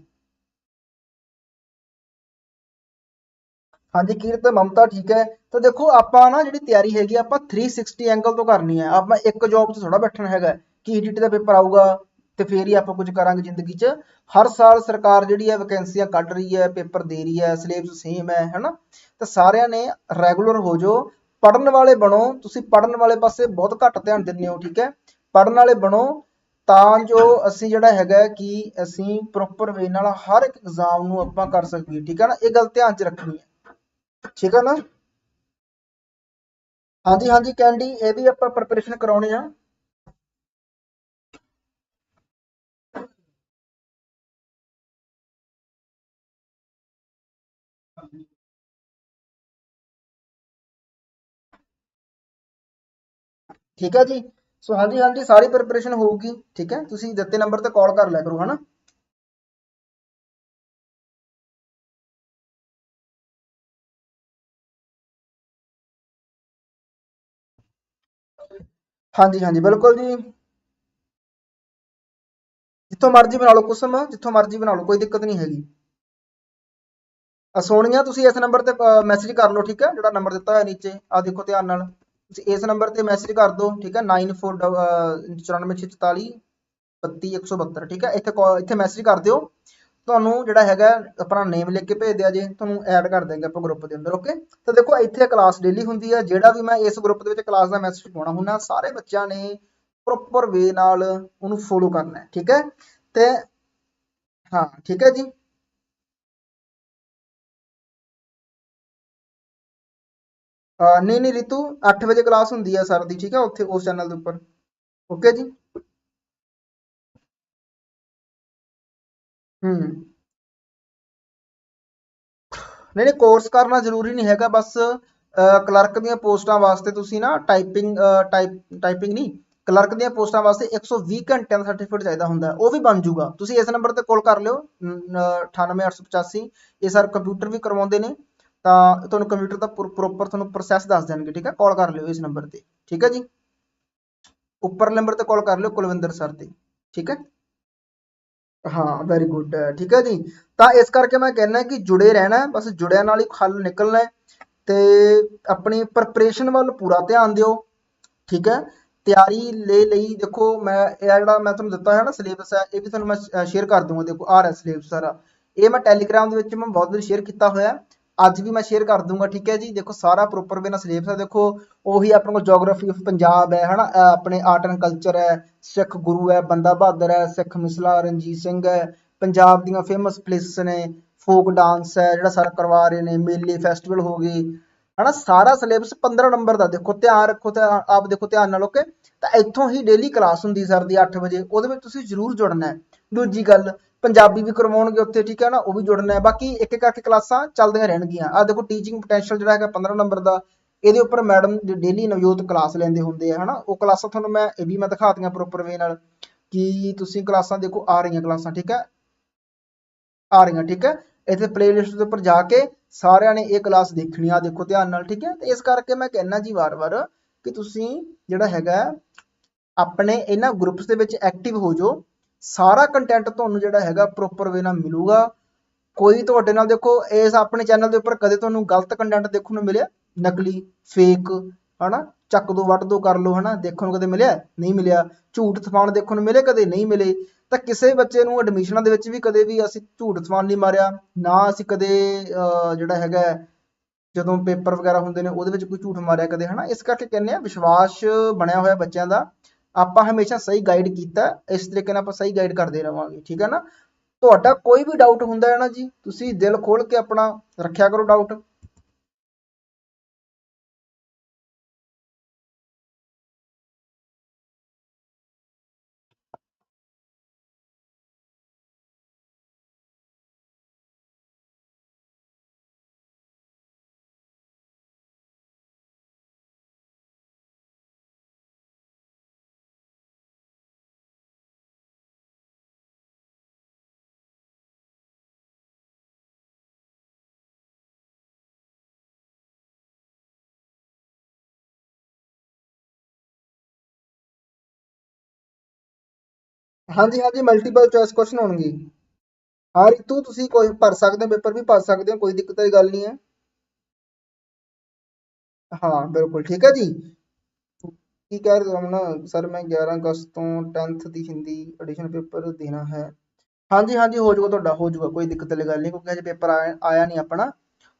S1: ਹਾਂਜੀ ਕੀਰਤ ਮਮਤਾ ਠੀਕ ਹੈ। ਤਾਂ ਦੇਖੋ ਆਪਾਂ ਨਾ ਜਿਹੜੀ ਤਿਆਰੀ ਹੈਗੀ ਆ, ਆਪਾਂ 360 ਐਂਗਲ ਤੋਂ ਕਰਨੀ ਹੈ। ਆਪਾਂ ਇੱਕ ਜੌਬ 'ਚ ਥੋੜਾ ਬੈਠਣਾ ਹੈਗਾ। ਕਿ ਈਡੀਟੀ ਦਾ ਪੇਪਰ ਆਊਗਾ ਤੇ ਫੇਰ ਹੀ ਆਪਾਂ ਕੁਝ ਕਰਾਂਗੇ ਜ਼ਿੰਦਗੀ 'ਚ। ਹਰ ਸਾਲ ਸਰਕਾਰ ਜਿਹੜੀ ਹੈ ਵੈਕੈਂਸੀਆਂ ਕੱਢ ਰਹੀ ਹੈ, ਪੇਪਰ ਦੇ ਰਹੀ ਹੈ ਸਿਲੇਬਸ ਸੇਮ ਹੈ, ਹਨਾ? ਤਾਂ ਸਾਰਿਆਂ ਨੇ ਰੈਗੂਲਰ ਹੋ ਜਾਓ। ਪੜਨ ਵਾਲੇ ਬਣੋ। ਤੁਸੀਂ ਪੜਨ ਵਾਲੇ ਪਾਸੇ ਬਹੁਤ ਘੱਟ ਧਿਆਨ ਦਿੰਦੇ ਹੋ, ਠੀਕ ਹੈ? ਪੜਨ ਵਾਲੇ ਬਣੋ ਤਾਂ ਜੋ ਅਸੀਂ ਜਿਹੜਾ ਹੈਗਾ ਕਿ ਅਸੀਂ ਪ੍ਰੋਪਰ ਵੇ ਨਾਲ ਹਰ ਇੱਕ ਐਗਜ਼ਾਮ ਨੂੰ ਆਪਾਂ ਕਰ ਸਕੀਏ, ਠੀਕ ਹੈ ਨਾ? ਇਹ ਗੱਲ ਧਿਆਨ 'ਚ ਰੱਖਣੀ ਹੈ। ਠੀਕ ਹੈ ਨਾ? ਹਾਂਜੀ ਹਾਂਜੀ, ਕੈਂਡੀ, ਇਹ ਵੀ ਆਪਾਂ ਪ੍ਰੈਪਰੇਸ਼ਨ ਕਰਾਉਣੀ ਆ। ਠੀਕ ਹੈ ਜੀ ਸੋ ਹਾਂਜੀ ਹਾਂਜੀ ਸਾਰੀ ਪ੍ਰੈਪਰੇਸ਼ਨ ਹੋਊਗੀ ਠੀਕ ਹੈ ਤੁਸੀਂ ਦਿੱਤੇ ਨੰਬਰ ਤੇ ਕਾਲ ਕਰ ਲਿਆ ਕਰੋ ਹਨਾ ਹਾਂਜੀ ਹਾਂਜੀ ਬਿਲਕੁਲ ਜੀ ਜਿੱਥੋਂ ਮਰਜ਼ੀ ਬਣਾ ਲਓ ਕੁਸਮ ਜਿੱਥੋਂ ਮਰਜ਼ੀ ਬਣਾ ਲਓ ਕੋਈ ਦਿੱਕਤ ਨਹੀਂ ਹੈਗੀ ਆ ਸੋਨੀਆ, ਤੁਸੀਂ ਇਸ ਨੰਬਰ ਤੇ ਮੈਸੇਜ ਕਰ ਲਓ, ਠੀਕ ਹੈ? ਜਿਹੜਾ ਨੰਬਰ ਦਿੱਤਾ ਹੋਇਆ ਨੀਚੇ ਆ ਦੇਖੋ ਧਿਆਨ ਨਾਲ। ਤੁਸੀਂ ਇਸ ਨੰਬਰ ਤੇ ਮੈਸੇਜ ਕਰ ਦਿਓ, ਠੀਕ ਹੈ? 94944644 32172 ਠੀਕ ਹੈ? ਇੱਥੇ call- ਇੱਥੇ ਮੈਸੇਜ ਕਰ ਦਿਓ। ਤੁਹਾਨੂੰ ਜਿਹੜਾ ਹੈਗਾ, ਆਪਣਾ ਨੇਮ ਲਿਖ ਕੇ ਭੇਜ ਦਿਆ ਜੇ, ਤੁਹਾਨੂੰ ਐਡ ਕਰ ਦੇਂਗੇ ਆਪਾਂ ਗਰੁੱਪ ਦੇ ਅੰਦਰ ਓਕੇ ਤਾਂ ਦੇਖੋ, ਇੱਥੇ ਕਲਾਸ ਡੇਲੀ ਹੁੰਦੀ ਹੈ ਜਿਹੜਾ ਵੀ ਮੈਂ ਇਸ ਗਰੁੱਪ ਦੇ ਵਿੱਚ ਕਲਾਸ ਦਾ ਮੈਸੇਜ ਪਾਉਣਾ ਹੁੰਦਾ, ਸਾਰੇ ਬੱਚਿਆਂ ਨੇ ਪ੍ਰੋਪਰ ਵੇ ਨਾਲ ਉਹਨੂੰ ਫੋਲੋ ਕਰਨਾ ਠੀਕ ਹੈ? ਤੇ, ਹਾਂ, ਠੀਕ ਹੈ ਜੀ? ਨਹੀਂ ਨਹੀਂ ਰਿਤੂ 8 ਵਜੇ ਕਲਾਸ ਹੁੰਦੀ ਹੈ ਸਰ ਦੀ, ਠੀਕ ਹੈ ਉੱਥੇ ਉਸ ਚੈਨਲ ਦੇ ਉੱਪਰ। ਓਕੇ ਜੀ? ਹੂੰ। ਨਹੀਂ ਨਹੀਂ ਕੋਰਸ ਕਰਨਾ ਜ਼ਰੂਰੀ ਨਹੀਂ ਹੈਗਾ, ਬਸ ਕਲਰਕ ਦੀਆਂ ਪੋਸਟਾਂ ਵਾਸਤੇ ਤੁਸੀਂ ਨਾ ਟਾਈਪਿੰਗ ਟਾਈਪ ਟਾਈਪਿੰਗ ਨਹੀਂ ਕਲਰਕ ਦੀਆਂ ਪੋਸਟਾਂ ਵਾਸਤੇ 120 ਘੰਟਿਆਂ ਦਾ ਸਰਟੀਫਿਕੇਟ ਚਾਹੀਦਾ ਹੁੰਦਾ, ਉਹ ਵੀ ਬਣ ਜਾਊਗਾ। ਤੁਸੀਂ ਇਸ ਨੰਬਰ ਤੇ ਕਾਲ ਕਰ ਲਿਓ 98885 ਇਹ ਸਰ ਕੰਪਿਊਟਰ ਵੀ ਕਰਵਾਉਂਦੇ ਨੇ ਤਾਂ ਤੁਹਾਨੂੰ ਕੰਪਿਊਟਰ ਦਾ ਪ੍ਰੋਪਰ ਤੁਹਾਨੂੰ ਪ੍ਰੋਸੈਸ ਦੱਸ ਦੇਣਗੇ, ਠੀਕ ਹੈ ਕਾਲ ਕਰ ਲਿਓ ਇਸ ਨੰਬਰ ਤੇ, ਠੀਕ ਹੈ ਜੀ? ਉੱਪਰ ਨੰਬਰ ਤੇ ਕਾਲ ਕਰ ਲਿਓ ਕੁਲਵਿੰਦਰ ਸਰ ਤੇ, ਠੀਕ ਹੈ ਹਾਂ ਵੈਰੀ ਗੁੱਡ ਠੀਕ ਹੈ ਜੀ? ਤਾਂ ਇਸ ਕਰਕੇ ਮੈਂ ਕਹਿੰਦਾ ਕਿ ਜੁੜੇ ਰਹਿਣਾ, ਬਸ ਜੁੜਿਆਂ ਨਾਲ ਹੀ ਹੱਲ ਨਿਕਲਣਾ ਹੈ ਤੇ ਆਪਣੀ ਪ੍ਰੈਪਰੇਸ਼ਨ ਵੱਲ ਪੂਰਾ ਧਿਆਨ ਦਿਓ, ਠੀਕ ਹੈ ਤਿਆਰੀ ਲੈ ਲਈ, ਦੇਖੋ ਮੈਂ ਇਹ ਜਿਹੜਾ ਮੈਂ ਤੁਹਾਨੂੰ ਦਿੱਤਾ ਹੈ ਨਾ ਸਿਲੇਬਸ ਹੈ ਇਹ ਵੀ ਤੁਹਾਨੂੰ ਮੈਂ ਸ਼ੇਅਰ ਕਰ ਦੂੰਗਾ ਦੇਖੋ ਆ ਰਿਹਾ ਸਿਲੇਬਸ ਸਾਰਾ। ਇਹ ਮੈਂ ਟੈਲੀਗ੍ਰਾਮ ਦੇ ਵਿੱਚ ਮੈਂ ਬਹੁਤ ਵਾਰੀ ਸ਼ੇਅਰ ਕੀਤਾ ਹੋਇਆ। ਅੱਜ ਵੀ ਮੈਂ ਸ਼ੇਅਰ ਕਰ ਦੂੰਗਾ, ਠੀਕ ਹੈ ਜੀ? ਦੇਖੋ, ਸਾਰਾ ਪ੍ਰੋਪਰ ਵੇ ਨਾਲ ਸਿਲੇਬਸ ਹੈ, ਦੇਖੋ, ਉਹੀ ਆਪਣੇ ਕੋਲ ਜੀਓਗ੍ਰਾਫੀ ਆਫ ਪੰਜਾਬ ਹੈ, ਹਨਾ? ਆਪਣੇ ਆਰਟ ਐਂਡ ਕਲਚਰ ਹੈ, ਸਿੱਖ ਗੁਰੂ ਹੈ, ਬੰਦਾ ਬਹਾਦਰ ਹੈ, ਸਿੱਖ ਮਿਸਲਾ ਰਣਜੀਤ ਸਿੰਘ ਹੈ, ਪੰਜਾਬ ਦੀਆਂ ਫੇਮਸ ਪਲੇਸਿਸ ਨੇ ਫੋਕ ਡਾਂਸ ਹੈ, ਜਿਹੜਾ ਸਾਰਾ ਕਰਵਾ ਰਹੇ ਨੇ, ਮੇਲੇ ਫੈਸਟੀਵਲ ਹੋ ਗਏ, ਹਨਾ? ਸਾਰਾ ਸਿਲੇਬਸ 15 ਨੰਬਰ ਦਾ, ਦੇਖੋ, ਧਿਆਨ ਰੱਖੋ ਤੇ ਆਪ ਦੇਖੋ ਧਿਆਨ ਨਾਲ ਓਕੇ ਤਾਂ ਇੱਥੋਂ ਹੀ ਡੇਲੀ ਕਲਾਸ ਹੁੰਦੀ ਸਰ ਦੀ 8 ਵਜੇ, ਉਹਦੇ ਵਿੱਚ ਤੁਸੀਂ ਜ਼ਰੂਰ ਜੁੜਨਾ ਹੈ। ਦੂਜੀ ਗੱਲ ਪੰਜਾਬੀ ਵੀ ਕਰਵਾਉਣਗੇ ਉੱਥੇ, ਠੀਕ ਹੈ ਨਾ, ਉਹ ਵੀ ਜੁੜਨਾ ਹੈ। ਬਾਕੀ ਇੱਕ ਇੱਕ ਕਰਕੇ ਕਲਾਸਾਂ ਚੱਲਦੀਆਂ ਰਹਿਣਗੀਆਂ। ਆ ਦੇਖੋ ਟੀਚਿੰਗ ਪੋਟੈਂਸ਼ੀਅਲ ਜਿਹੜਾ ਹੈਗਾ 15 ਨੰਬਰ ਦਾ, ਇਹਦੇ ਉੱਪਰ ਮੈਡਮ ਡੇਲੀ ਨਵਜੋਤ ਕਲਾਸ ਲੈਂਦੇ ਹੁੰਦੇ ਆ, ਹਨਾ, ਉਹ ਕਲਾਸਾਂ ਤੁਹਾਨੂੰ ਮੈਂ, ਇਹ ਵੀ ਮੈਂ ਦਿਖਾਤੀਆਂ ਪ੍ਰੋਪਰ ਵੇ ਨਾਲ ਕਿ ਤੁਸੀਂ ਕਲਾਸਾਂ ਦੇਖੋ, ਆ ਰਹੀਆਂ ਕਲਾਸਾਂ, ਠੀਕ ਹੈ? ਆ ਰਹੀਆਂ, ਠੀਕ ਹੈ? ਇੱਥੇ ਪਲੇਲਿਸਟ ਦੇ ਉੱਪਰ ਜਾ ਕੇ ਸਾਰਿਆਂ ਨੇ ਇਹ ਕਲਾਸ ਦੇਖਣੀ ਆ, ਦੇਖੋ ਧਿਆਨ ਨਾਲ, ਠੀਕ ਹੈ? ਤੇ ਇਸ ਕਰਕੇ ਮੈਂ ਕਹਿਣਾ ਜੀ ਵਾਰ-ਵਾਰ ਕਿ ਤੁਸੀਂ ਜਿਹੜਾ ਹੈਗਾ, ਆਪਣੇ ਇਹਨਾਂ ਗਰੁੱਪਸ ਦੇ ਵਿੱਚ ਐਕਟਿਵ ਹੋ ਜਾਓ। ਸਾਰਾ ਕੰਟੈਂਟ ਤੁਹਾਨੂੰ ਜਿਹੜਾ ਹੈਗਾ ਪ੍ਰੋਪਰ ਵੇ ਨਾਲ ਮਿਲੂਗਾ। ਕੋਈ ਤੁਹਾਡੇ ਨਾਲ ਦੇਖੋ ਇਸ ਆਪਣੇ ਚੈਨਲ ਦੇ ਉੱਪਰ ਕਦੇ ਤੁਹਾਨੂੰ ਗਲਤ ਕੰਟੈਂਟ ਦੇਖਣ ਨੂੰ ਮਿਲਿਆ? ਨਕਲੀ ਫੇਕ ਹਨਾ? ਚੱਕ ਦੋ ਵੱਟ ਦੋ ਕਰ ਲੋ ਹਨਾ? ਦੇਖਣ ਨੂੰ ਕਦੇ ਮਿਲਿਆ? ਨਹੀਂ ਮਿਲਿਆ। ਝੂਠ ਤਫਾਨ ਦੇਖਣ ਨੂੰ ਮਿਲੇ ਕਦੇ ਨਹੀਂ ਮਿਲੇ। ਤਾਂ ਕਿਸੇ ਬੱਚੇ ਨੂੰ ਐਡਮਿਸ਼ਨਾਂ ਦੇ ਵਿੱਚ ਵੀ ਕਦੇ ਵੀ ਅਸੀਂ ਝੂਠ ਤਫਾਨ ਨਹੀਂ ਮਾਰਿਆ ਨਾ ਅਸੀਂ ਕਦੇ ਅਹ, ਜਿਹੜਾ ਹੈਗਾ ਜਦੋਂ ਪੇਪਰ ਵਗੈਰਾ ਹੁੰਦੇ ਨੇ ਉਹਦੇ ਵਿੱਚ ਕੋਈ ਝੂਠ ਮਾਰਿਆ ਕਦੇ ਹਨਾ? ਇਸ ਕਰਕੇ ਕਹਿੰਦੇ ਆ ਵਿਸ਼ਵਾਸ ਬਣਿਆ ਹੋਇਆ ਬੱਚਿਆਂ ਦਾ। ਆਪਾਂ ਹਮੇਸ਼ਾ ਸਹੀ ਗਾਈਡ ਕੀਤਾ, ਇਸ ਤਰੀਕੇ ਨਾਲ ਆਪਾਂ ਸਹੀ ਗਾਈਡ ਕਰਦੇ ਰਵਾਂਗੇ, ਠੀਕ ਹੈ ਨਾ? ਤੁਹਾਡਾ ਕੋਈ ਵੀ ਡਾਊਟ ਹੁੰਦਾ ਹੈ ਨਾ ਜੀ, ਤੁਸੀਂ ਦਿਲ ਖੋਲ ਕੇ ਆਪਣਾ ਰੱਖਿਆ ਕਰੋ ਡਾਊਟ ਹਾਂਜੀ ਹਾਂਜੀ ਮਲਟੀਪਲ ਚੋਇਸ ਕੁਐਸਚਨ ਹੋਣਗੇ। ਹਾਂ ਰਿਤੂ ਤੁਸੀਂ ਕੋਈ ਭਰ ਸਕਦੇ ਹੋ, ਪੇਪਰ ਵੀ ਭਰ ਸਕਦੇ ਹੋ, ਕੋਈ ਦਿੱਕਤ ਵਾਲੀ ਗੱਲ ਨਹੀਂ ਹੈ। ਹਾਂ, ਬਿਲਕੁਲ, ਠੀਕ ਹੈ ਜੀ। ਕੀ ਕਹਿ ਰਹੇ ਹੋ ਨਾ ਸਰ, ਮੈਂ 11 ਅਗਸਤ ਤੋਂ 10th ਦੀ ਹਿੰਦੀ ਐਡੀਸ਼ਨ ਪੇਪਰ ਦੇਣਾ ਹੈ। ਹਾਂਜੀ ਹਾਂਜੀ, ਹੋ ਜਾਊਗਾ ਤੁਹਾਡਾ, ਹੋ ਜਾਊਗਾ, ਕੋਈ ਦਿੱਕਤ ਵਾਲੀ ਗੱਲ ਨਹੀਂ, ਕਿਉਂਕਿ ਅਜੇ ਪੇਪਰ ਆਇਆ ਨਹੀਂ ਆਪਣਾ।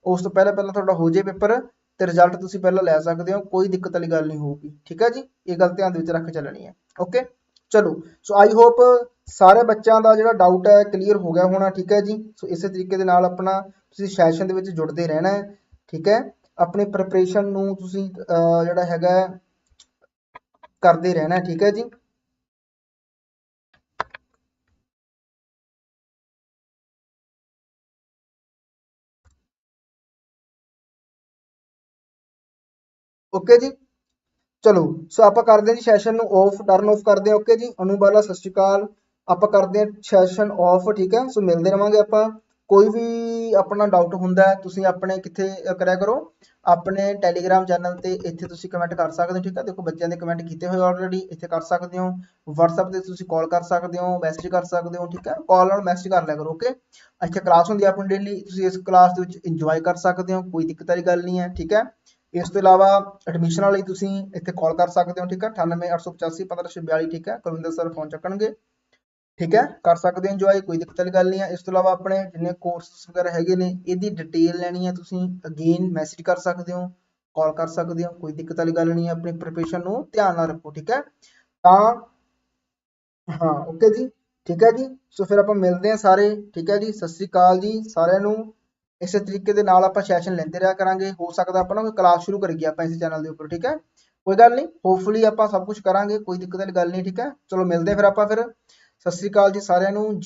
S1: ਉਸ ਤੋਂ ਪਹਿਲਾਂ ਪਹਿਲਾਂ ਤੁਹਾਡਾ ਹੋ ਜੇ ਪੇਪਰ, ਤੇ ਰਿਜ਼ਲਟ ਤੁਸੀਂ ਪਹਿਲਾਂ ਲੈ ਸਕਦੇ ਹੋ, ਕੋਈ ਦਿੱਕਤ ਵਾਲੀ ਗੱਲ ਨਹੀਂ ਹੋਊਗੀ। ਠੀਕ ਹੈ ਜੀ, ਇਹ ਗੱਲ ਧਿਆਨ ਦੇ ਵਿੱਚ ਰੱਖ ਚੱਲਣੀ ਹੈ। ਓਕੇ ਚਲੋ, ਸੋ ਆਈ ਹੋਪ ਸਾਰੇ ਬੱਚਿਆਂ ਦਾ ਜਿਹੜਾ ਡਾਊਟ ਹੈ ਕਲੀਅਰ ਹੋ ਗਿਆ ਹੋਣਾ, ਠੀਕ ਹੈ ਜੀ? ਸੋ ਇਸੇ ਤਰੀਕੇ ਦੇ ਨਾਲ ਆਪਣਾ ਤੁਸੀਂ ਸੈਸ਼ਨ ਦੇ ਵਿੱਚ ਜੁੜਦੇ ਰਹਿਣਾ ਹੈ, ਠੀਕ ਹੈ? ਆਪਣੀ ਪ੍ਰੈਪਰੇਸ਼ਨ ਨੂੰ ਤੁਸੀਂ ਜਿਹੜਾ ਹੈਗਾ ਕਰਦੇ ਰਹਿਣਾ ਠੀਕ ਹੈ ਜੀ? ਓਕੇ ਜੀ? ਚਲੋ, ਸੋ ਆਪਾਂ ਕਰਦੇ ਹਾਂ ਜੀ ਸੈਸ਼ਨ ਨੂੰ ਆਫ ਟਰਨ ਆਫ ਕਰਦੇ ਹਾਂ ਓਕੇ ਜੀ? ਅਨੂ ਸਤਿ ਸ਼੍ਰੀ ਅਕਾਲ। ਆਪਾਂ ਕਰਦੇ ਹਾਂ ਸੈਸ਼ਨ ਆਫ ਠੀਕ ਹੈ? ਸੋ ਮਿਲਦੇ ਰਵਾਂਗੇ ਆਪਾਂ। ਕੋਈ ਵੀ ਆਪਣਾ ਡਾਊਟ ਹੁੰਦਾ ਤੁਸੀਂ ਆਪਣੇ ਕਿੱਥੇ ਕਰਿਆ ਕਰੋ। ਆਪਣੇ ਟੈਲੀਗ੍ਰਾਮ ਚੈਨਲ ਤੇ ਇੱਥੇ ਤੁਸੀਂ ਕਮੈਂਟ ਕਰ ਸਕਦੇ ਹੋ, ਠੀਕ ਹੈ? ਦੇਖੋ, ਬੱਚਿਆਂ ਦੇ ਕਮੈਂਟ ਕੀਤੇ ਹੋਏ ਆਲਰੇਡੀ ਇੱਥੇ ਕਰ ਸਕਦੇ ਹੋ। WhatsApp ਤੇ ਤੁਸੀਂ ਕਾਲ ਕਰ ਸਕਦੇ ਹੋ ਮੈਸੇਜ ਕਰ ਸਕਦੇ ਹੋ, ਠੀਕ ਹੈ? ਕਾਲ ਨਾਲ ਮੈਸੇਜ ਕਰ ਲਿਆ ਕਰੋ ਓਕੇ ਇੱਥੇ ਕਲਾਸ ਹੁੰਦੀ ਹੈ ਆਪਣੀ ਡੇਲੀ ਤੁਸੀਂ ਇਸ ਕਲਾਸ ਦੇ ਵਿੱਚ ਇੰਜੋਏ ਕਰ ਸਕਦੇ ਹੋ, ਕੋਈ ਦਿੱਕਤ ਵਾਲੀ ਗੱਲ ਨਹੀਂ ਹੈ, ਠੀਕ ਹੈ? ਇਸ ਤੋਂ ਇਲਾਵਾ ਐਡਮਿਸ਼ਨ ਲਈ ਤੁਸੀਂ ਇੱਥੇ ਕਾਲ ਕਰ ਸਕਦੇ ਹੋ, ਠੀਕ ਹੈ? 9885 1542 ਠੀਕ ਹੈ? ਕੁਲਵਿੰਦਰ ਸਰ ਫੋਨ ਚੱਕਣਗੇ, ਠੀਕ ਹੈ? ਕਰ ਸਕਦੇ ਹੋ ਇੰਜੋਏ ਕੋਈ ਦਿੱਕਤ ਵਾਲੀ ਗੱਲ ਨਹੀਂ ਹੈ। ਇਸ ਤੋਂ ਇਲਾਵਾ ਆਪਣੇ ਜਿੰਨੇ ਕੋਰਸਸ ਵਗੈਰਾ ਹੈਗੇ ਨੇ, ਇਹਦੀ ਡਿਟੇਲ ਲੈਣੀ ਹੈ ਤੁਸੀਂ। ਅਗੇਨ ਮੈਸੇਜ ਕਰ ਸਕਦੇ ਹੋ ਕਾਲ ਕਰ ਸਕਦੇ ਹੋ, ਕੋਈ ਦਿੱਕਤ ਵਾਲੀ ਗੱਲ ਨਹੀਂ ਹੈ। ਆਪਣੀ ਪ੍ਰੀਪਰੇਸ਼ਨ ਨੂੰ ਧਿਆਨ ਨਾਲ ਰੱਖੋ, ਠੀਕ ਹੈ? ਤਾਂ ਹਾਂ ਓਕੇ ਜੀ, ਠੀਕ ਹੈ ਜੀ? ਸੋ ਫਿਰ ਆਪਾਂ ਮਿਲਦੇ ਹਾਂ ਸਾਰੇ, ਠੀਕ ਹੈ ਜੀ? ਸਤਿ ਸ੍ਰੀ ਅਕਾਲ ਜੀ ਸਾਰਿਆਂ ਨੂੰ। ਇਸੇ ਤਰੀਕੇ ਦੇ ਨਾਲ ਆਪਾਂ ਸੈਸ਼ਨ ਲੈਂਦੇ ਰਿਹਾ ਕਰਾਂਗੇ। ਹੋ ਸਕਦਾ ਆਪਾਂ ਨਾ ਕੋਈ ਕਲਾਸ ਸ਼ੁਰੂ ਕਰੀਏ ਆਪਾਂ ਇਸ ਚੈਨਲ ਦੇ ਉੱਪਰ, ਠੀਕ ਹੈ? ਕੋਈ ਗੱਲ ਨਹੀਂ ਹੋਪਫੁਲੀ ਆਪਾਂ ਸਭ ਕੁਝ ਕਰਾਂਗੇ, ਕੋਈ ਦਿੱਕਤ ਵਾਲੀ ਗੱਲ ਨਹੀਂ, ਠੀਕ ਹੈ? ਚਲੋ ਮਿਲਦੇ ਫਿਰ ਆਪਾਂ ਫਿਰ। ਸਤਿ ਸ੍ਰੀ ਅਕਾਲ ਜੀ ਸਾਰਿਆਂ ਨੂੰ